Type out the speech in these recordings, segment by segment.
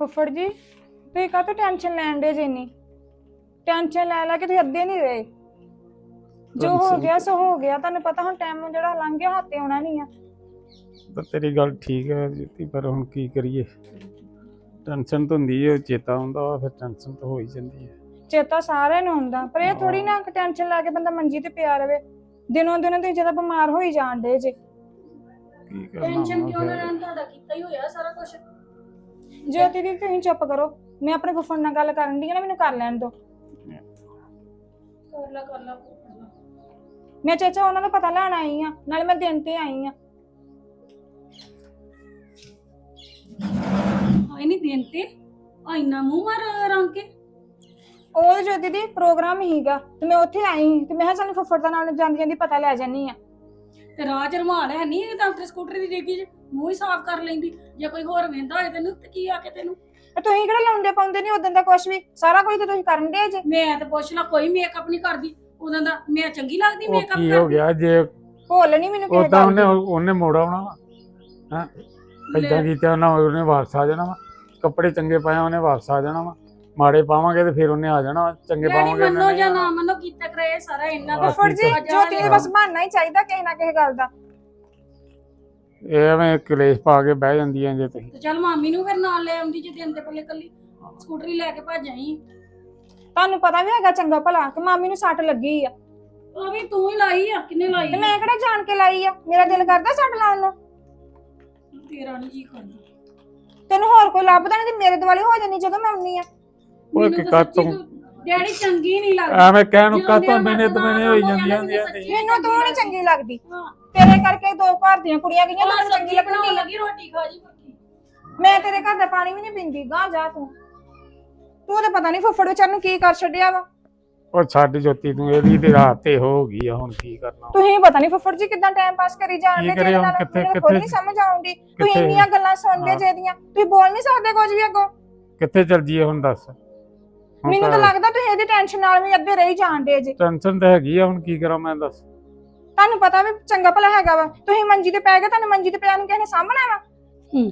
ਫੁੱਫੜ ਜੀ ਤੁਸੀਂ ਕਾਹਤੋਂ ਟੈਨਸ਼ਨ ਲੈਣ ਦੇ ਜਿੰਨੀ ਟੈਨਸ਼ਨ ਲੈ ਲੈ ਕੇ ਤੁਸੀਂ ਅੱਧੇ ਨਹੀਂ ਰਹੇ। ਜੋ ਹੋ ਗਿਆ ਸੋ ਹੋ ਗਿਆ ਤੁਹਾਨੂੰ ਪਤਾ ਹੁਣ ਟਾਈਮ ਜਿਹੜਾ ਲੰਘ ਗਿਆ ਹੱਥੇ ਆਉਣਾ ਨਹੀਂ ਆ। ਤਾਂ ਤੇਰੀ ਗੱਲ ਠੀਕ ਹੈ ਜੀਤੀ ਪਰ ਹੁਣ ਕੀ ਕਰੀਏ? ਟੈਨਸ਼ਨ ਤਾਂ ਹੁੰਦੀ ਹੈ ਚੇਤਾ ਆਉਂਦਾ ਵਾ ਫਿਰ ਟੈਨਸ਼ਨ ਤਾਂ ਹੋ ਹੀ ਜਾਂਦੀ ਹੈ। ਚੇਤਾ ਸਾਰਿਆਂ ਨੂੰ ਹੁੰਦਾ ਪਰ ਇਹ ਥੋੜੀ ਨਾ ਟੈਨਸ਼ਨ ਲੈ ਕੇ ਬੰਦਾ ਮੰਜੀ ਤੇ ਪਿਆ ਰਵੇ। ਦਿਨੋਂ ਦਿਨ ਤੁਸੀਂ ਜਦੋਂ ਬਿਮਾਰ ਹੋਈ ਜਾਣ ਦੇ ਜੇ। ਕੀ ਕਰਨਾ ਟੈਨਸ਼ਨ ਕਿਉਂ ਨਾ? ਰਹਿਣ ਤੁਹਾਡਾ ਕੀਤਾ ਹੀ ਹੋਇਆ ਸਾਰਾ ਕੁਝ ਜੋਤੀ ਦੀ ਤੁਸੀਂ ਚੁੱਪ ਕਰੋ ਮੈਂ ਆਪਣੇ ਫੁੱਫੜ ਨਾਲ ਗੱਲ ਕਰਨ ਦੀ ਨਾ ਮੈਨੂੰ ਕਰ ਲੈਣ ਦਿਓ। ਕਰ ਲਾ ਕਰ ਲਾ ਮੈਂ ਚਾਚਾ ਉਹਨਾਂ ਦਾ ਪਤਾ ਲੈਣ ਆਈ ਆ ਨਾਲੇ ਮੈਂ ਦਿਨ ਤੇ ਆਈ ਆ। ਆਈ ਨਹੀਂ ਦੇਣ ਤੇ? ਆ ਇੰਨਾ ਮੂੰਹ ਮਾਰ ਰੰਗ ਕੇ। ਉਹ ਜੋਤੀ ਦੀ ਪ੍ਰੋਗਰਾਮ ਹੀਗਾ ਤੇ ਮੈਂ ਉੱਥੇ ਆਈ ਤੇ ਮੈਂ ਕਿਹਾ ਸਾਨੂੰ ਫੁੱਫੜ ਦਾ ਨਾਲ ਜਾਂਦੀ ਜਾਂਦੀ ਪਤਾ ਲੈ ਜਾਨੀ ਆ। ਤੇ ਰਾਜ ਰਮਾਲ ਹੈ ਨਹੀਂ ਤਾਂ ਤੇ ਸਕੂਟਰ ਦੀ ਡੇਗੀ ਚ ਮੂੰਹ ਹੀ ਸਾਫ਼ ਕਰ ਲੈਂਦੀ ਜੇ ਕੋਈ ਹੋਰ ਵੇਂਦਾ ਹੋਏ ਤੈਨੂੰ ਤੇ ਕੀ ਆ ਕੇ ਤੈਨੂੰ? ਤੇ ਤੁਸੀਂ ਕਿਹੜਾ ਲਾਉਂਦੇ ਪਾਉਂਦੇ ਨਹੀਂ ਉਦੋਂ ਦਾ ਕੁਝ ਵੀ? ਸਾਰਾ ਕੁਝ ਤੇ ਤੁਸੀਂ ਕਰਨ ਦੇ ਜੇ। ਮੈਂ ਤੇ ਪੁੱਛ ਲਾ ਕੋਈ ਮੇਕਅਪ ਨਹੀਂ ਕਰਦੀ ਉਦੋਂ ਦਾ ਮੈਂ ਚੰਗੀ ਲੱਗਦੀ ਉਹ ਮੇਕਅਪ ਕੀ ਹੋ ਗਿਆ ਜੇ ਭੁੱਲ ਨਹੀਂ ਮੈਨੂੰ ਕਿਸੇ ਉਦਾਂ ਗੱਲ ਉਹਨੇ ਦੀ। ਉਹਨੇ ਮੋੜ ਆਉਣਾ ਵਾ ਹਾਂ? ਇਦਾਂ ਕੀਤਾ ਉਹਨਾਂ ਉਹਨੇ ਵਾਪਸ ਆ ਜਾਣਾ ਵਾ ਕੱਪੜੇ ਚੰਗੇ ਪਾਇਆ ਉਹਨੇ ਵਾਪਸ ਆ ਜਾਣਾ ਵਾ। ਮਾੜੇ ਪਾਵਾਂਗੇ ਤੇ ਫਿਰ ਉਹਨੇ ਆ ਜਾਣਾ ਚੰਗੇ ਡੈਡੀ ਪਾਵਾਂਗੇ ਮੰਨੋ ਜਾਂ। ਨਾ ਮੰਨੋ ਕੀਤਾ ਕਰੇ ਸਾਰਾ ਇੰਨਾ ਹਾਂ, ਫੁੱਫੜ ਜੀ ਜੋਤੀ ਦੇ ਲਿਆ। ਬਸ ਬਹਾਨਾ ਹੀ ਚਾਹੀਦਾ ਕਿਸੇ ਨਾ ਕਿਸੇ ਗੱਲ ਦਾ। ਇਹ ਐਵੇਂ ਕਲੇਸ਼ ਪਾ ਕੇ ਬਹਿ ਜਾਂਦੀਆਂ ਜੇ ਤੁਸੀਂ। ਤੇ ਚੱਲ ਮਾਮੀ ਨੂੰ ਫਿਰ ਨਾਲ ਲੈ ਆਉਂਦੀ ਜੇ ਦਿਨ ਤੇ ਪੱਲੇ ਕੱਲੀ। ਸਕੂਟਰੀ ਲੈ ਕੇ ਭੱਜ ਆਈ। ਤੁਹਾਨੂੰ ਪਤਾ ਵੀ ਹੈਗਾ ਚੰਗਾ ਭਲਾ ਕਿ ਮਾਮੀ ਨੂੰ ਸੱਟ ਲੱਗੀ ਆ। ਉਹ ਵੀ ਤੂੰ ਹੀ ਲਾਈ ਆ ਕਿੰਨੇ ਲਾਈ ਤੇ ਆ? ਮੈਂ ਕਿਹੜਾ ਜਾਣ ਕੇ ਲਾਈ ਆ? ਮੇਰਾ ਦਿਲ ਕਰਦਾ ਸੱਟ ਲਾਉਣ ਨੂੰ। ਤੇਰਾ ਨਹੀਂ ਜੀ ਕਰਦਾ। ਤੈਨੂੰ ਹੋਰ ਕੋਈ ਲੱਭਦਾ ਨਹੀਂ ਤੇ ਮੇਰੇ ਦੁਆਲੇ ਹੋ ਜਾਨੀ ਜਦੋਂ ਮੈਂ ਆਉਣੀ ਆ। ਉਹ ਮੈਨੂੰ ਕਿ ਤਾਂ ਕਾਤੋਂ ਤੂੰ- ਡੈਡੀ ਚੰਗੀ ਨਹੀਂ ਲੱਗਦੀ। ਐਵੇਂ ਕਹਿਣ ਨੂੰ ਕਾਤੋਂ ਮੈਨੇ ਤੇ ਮੈਨੇ ਹੋਈ ਜਾਂਦੀਆਂ ਹੁੰਦੀਆਂ ਮੈਨੂੰ ਤੂੰ ਨਹੀਂ ਚੰਗੀ ਲੱਗਦੀ। ਤੇਰੇ ਕਰਕੇ ਦੋ ਘਰ ਦੀਆਂ ਕੁੜੀਆਂ ਗਈਆਂ ਤੈਨੂੰ ਚੰਗੀ ਲੱਗਣੀ ਬਣਾਉਣ ਲੱਗੀ ਰੋਟੀ ਖਾ ਜੀ ਪੱਕੀ ਮੈਂ ਤੇਰੇ ਘਰ ਦਾ ਪਾਣੀ ਵੀ ਨਹੀਂ ਪੀਂਦੀ ਗਾਂ ਜਾ ਤੂੰ। ਤੂੰ ਤਾਂ ਪਤਾ ਨਹੀਂ ਫੁੱਫੜ ਵਿਚਾਰ ਨੂੰ ਕੀ ਕਰ ਛੱਡਿਆ ਵਾ। ਉਹ ਛੱਡ ਜੋਤੀ ਤੂੰ ਇਹਦੀ ਤੇ ਰਾਤ ਤੇ ਹੋ ਗਈ ਆ ਹੁਣ ਕੀ ਕਰਨਾ। ਤੁਸੀਂ ਪਤਾ ਨਹੀਂ ਫੁੱਫੜ ਜੀ ਕਿਦਾਂ ਟਾਈਮ ਪਾਸ ਕਰੀ ਕੀ ਜਾਂਦੇ ਕਰੇ ਹੁਣ ਕਿੱਥੇ- ਕਿੱਥੇ- ਨਹੀਂ ਸਮਝ ਆਉਂਦੀ। ਤੁਸੀਂ ਕਿੱਥੇ- ਇੰਨੀਆਂ ਗੱਲਾਂ ਸੁਣਦੇ ਹਾਂ। ਜੇ ਦੀਆਂ ਤੁਸੀਂ ਬੋਲ ਨਹੀਂ ਸਕਦੇ ਕੁਝ ਵੀ ਅੱਗੋਂ। ਕਿੱਥੇ ਚੱਲ ਜੀਏ ਹੁਣ ਦੱਸ। ਹੁਣ ਮੈਨੂੰ ਤਾਂ ਲੱਗਦਾ ਤੁਸੀਂ ਇਹਦੀ ਟੈਨਸ਼ਨ ਨਾਲ ਵੀ ਅੱਧੇ ਰਹੀ ਜਾਂਦੇ ਜੇ। ਟੈਨਸ਼ਨ ਤਾਂ ਹੈਗੀ ਆ ਹੁਣ ਕੀ ਕਰਾਂ ਮੈਂ ਦੱਸ। ਤੁਹਾਨੂੰ ਪਤਾ ਵੀ ਚੰਗਾ ਭਲਾ ਹੈਗਾ ਵਾ। ਤੁਸੀਂ ਮੰਜੀ ਤੇ ਪੈ ਗਏ ਤੁਹਾਨੂੰ ਮੰਜੀ ਤੇ ਪਿਆ ਨੂੰ ਕਿਸੇ ਨੇ ਸਾਂਭਣਾ ਵਾ? ਹੂੰ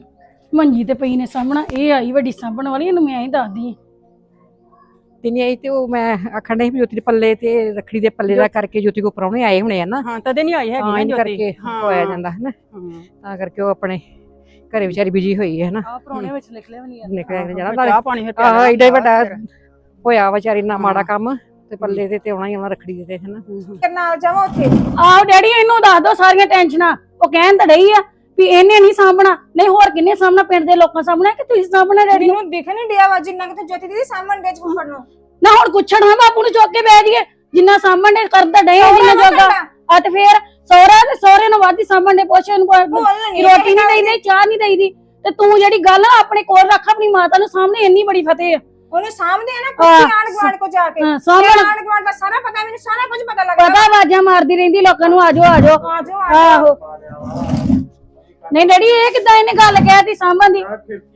ਮੰਜੀ ਤੇ ਪਈ ਨੇ ਸਾਹਮਣਾ ਇਹ ਆਈ ਵੱਡੀ ਸਾਂਭਣ ਵਾਲੀ ਇਹਨੂੰ ਮੈਂ ਹੀ ਦੱਸਦੀ ਆਂ। ਤੇ ਨਹੀਂ ਆਈ ਤੇ ਉਹ ਮੈਂ ਆਖਣ ਡਈ ਵੀ ਜੋਤੀ ਦੇ ਪੱਲੇ ਤੇ ਰੱਖੜੀ ਦੇ ਪੱਲੇ ਦਾ ਕਰਕੇ ਜੋਤੀ ਕੋ ਪਰੌਣੇ ਆਏ ਹੋਣੇ ਆ ਨਾ। ਹਾਂ ਤਦੇ ਨਹੀਂ ਆਈ ਹੈਗੀ ਹਾਂ ਨਾ ਇਹ ਜੋਤੀ। ਕਰਕੇ ਹੋਇਆ ਜਾਂਦਾ ਹੈ। ਨਾ ਤਾਂ ਕਰਕੇ ਉਹ ਆਪਣੇ ਘਰੇ ਵਿਚਾਰੀ ਬਿਜ਼ੀ ਹੋਈ ਹੈ ਨਾ ਆ ਪਰੋਣੇ ਵਿੱਚ ਨਿਕਲੇ ਵੀ ਨਹੀਂ ਨਿਕਲਿਆ ਜਾਣਾ। ਚਾਹ ਪਾਣੀ ਫਿਰ ਆਹ ਏਡਾ ਹੀ ਵੱਡਾ। ਹੋਇਆ ਵਿਚਾਰੀ ਨਾ ਮਾੜਾ। ਕੰਮ ਤੇ ਪੱਲੇ ਦੇ ਤੇ ਆਉਣਾ ਹੀ ਆਉਣਾ ਰੱਖੜੀ ਦੇ ਤੇ ਹੈ ਨਾ ਤੇ ਨਾਲ ਜਾਵਾਂ ਉੱਥੇ? ਆਹੋ ਡੈਡੀ ਇਹਨੂੰ ਦੱਸ ਦੋ ਸਾਰੀਆਂ ਟੈਨਸ਼ਨਾਂ। ਉਹ ਕਹਿਣ ਤਾਂ ਡਈ ਆ ਵੀ ਇਹਨੇ ਨਹੀਂ ਸਾਂਭਣਾ। ਨਹੀਂ ਹੋਰ ਕਿੰਨੇ ਸਾਂਭਣਾ ਪਿੰਡ ਦੇ ਲੋਕਾਂ ਸਾਹਮਣੇ? ਕਿ ਤੁਸੀਂ ਸਾਂਭਣਾ ਡੈਡੀ? ਨੂੰ ਦਿਖ ਨਹੀਂ ਡਿਆ ਵਾ ਜਿੰਨਾ ਕਿ ਜੋਤੀ ਦੀ ਸਾਹਮਣ ਦੇ ਚ ਫੁੱਫੜ ਨੂੰ। ਨਾ ਹੁਣ ਕੁਛੜ ਹਾਂ ਬਾਪੂ ਨੂੰ ਚੁੱਕ ਕੇ ਬਹਿ ਜਾਈਏ। ਜਿੰਨਾ ਦੇ ਕਰਦਾ ਡਏ ਆ ਜਿੰਨਾ ਜੋਗਾ। ਆ ਤੇ ਫੇਰ ਸਹੁਰਾ ਤੇ ਸਹੁਰੇ ਨੂੰ ਵੱਧ ਹੀ ਸਾਂਭਣ ਦੇ ਪੁੱਛ ਇਹਨੂੰ ਕੋਈ- ਬੋਲ ਨਹੀਂ ਰੋਟੀ ਨਹੀਂ ਦੇਈਦੀ ਚਾਹ ਨਹੀਂ ਦੇਈਦੀ। ਤੇ ਤੂੰ ਜਿਹੜੀ ਗੱਲ ਆ ਆਪਣੇ ਕੋਲ ਰੱਖ ਆਪਣੀ ਮਾਤਾ ਨੂੰ ਸਾਹਮਣੇ ਇੰਨੀ ਬੜੀ ਫਤਿਹ ਆ। ਉਹਨੂੰ ਸਾਹਮਣੇ ਆ ਨਾ ਕੁੱਤੀ ਆਣ ਗਵਾਣ ਕੋ ਜਾ ਕੇ। ਹਾਂ, ਆਣ ਗਵਾਣ ਦਾ ਸਾਰਾ ਪਤਾ ਮੈਨੂੰ ਸਾਰਾ ਕੁਝ ਪਤਾ ਲੱਗਦਾ। ਪਤਾ ਆਵਾਜ਼ਾਂ ਮਾਰਦੀ ਰਹਿੰਦੀ ਲੋਕਾਂ ਨੂੰ ਆਜੋ ਆਜੋ। ਆ ਆ ਆਹੋ। ਨਹੀਂ ਡੈਡੀ ਇਹ ਕਿਦਾਂ ਇਹਨੇ ਗੱਲ ਕਹਿਤੀ ਸਾਂਭਣ ਦੀ?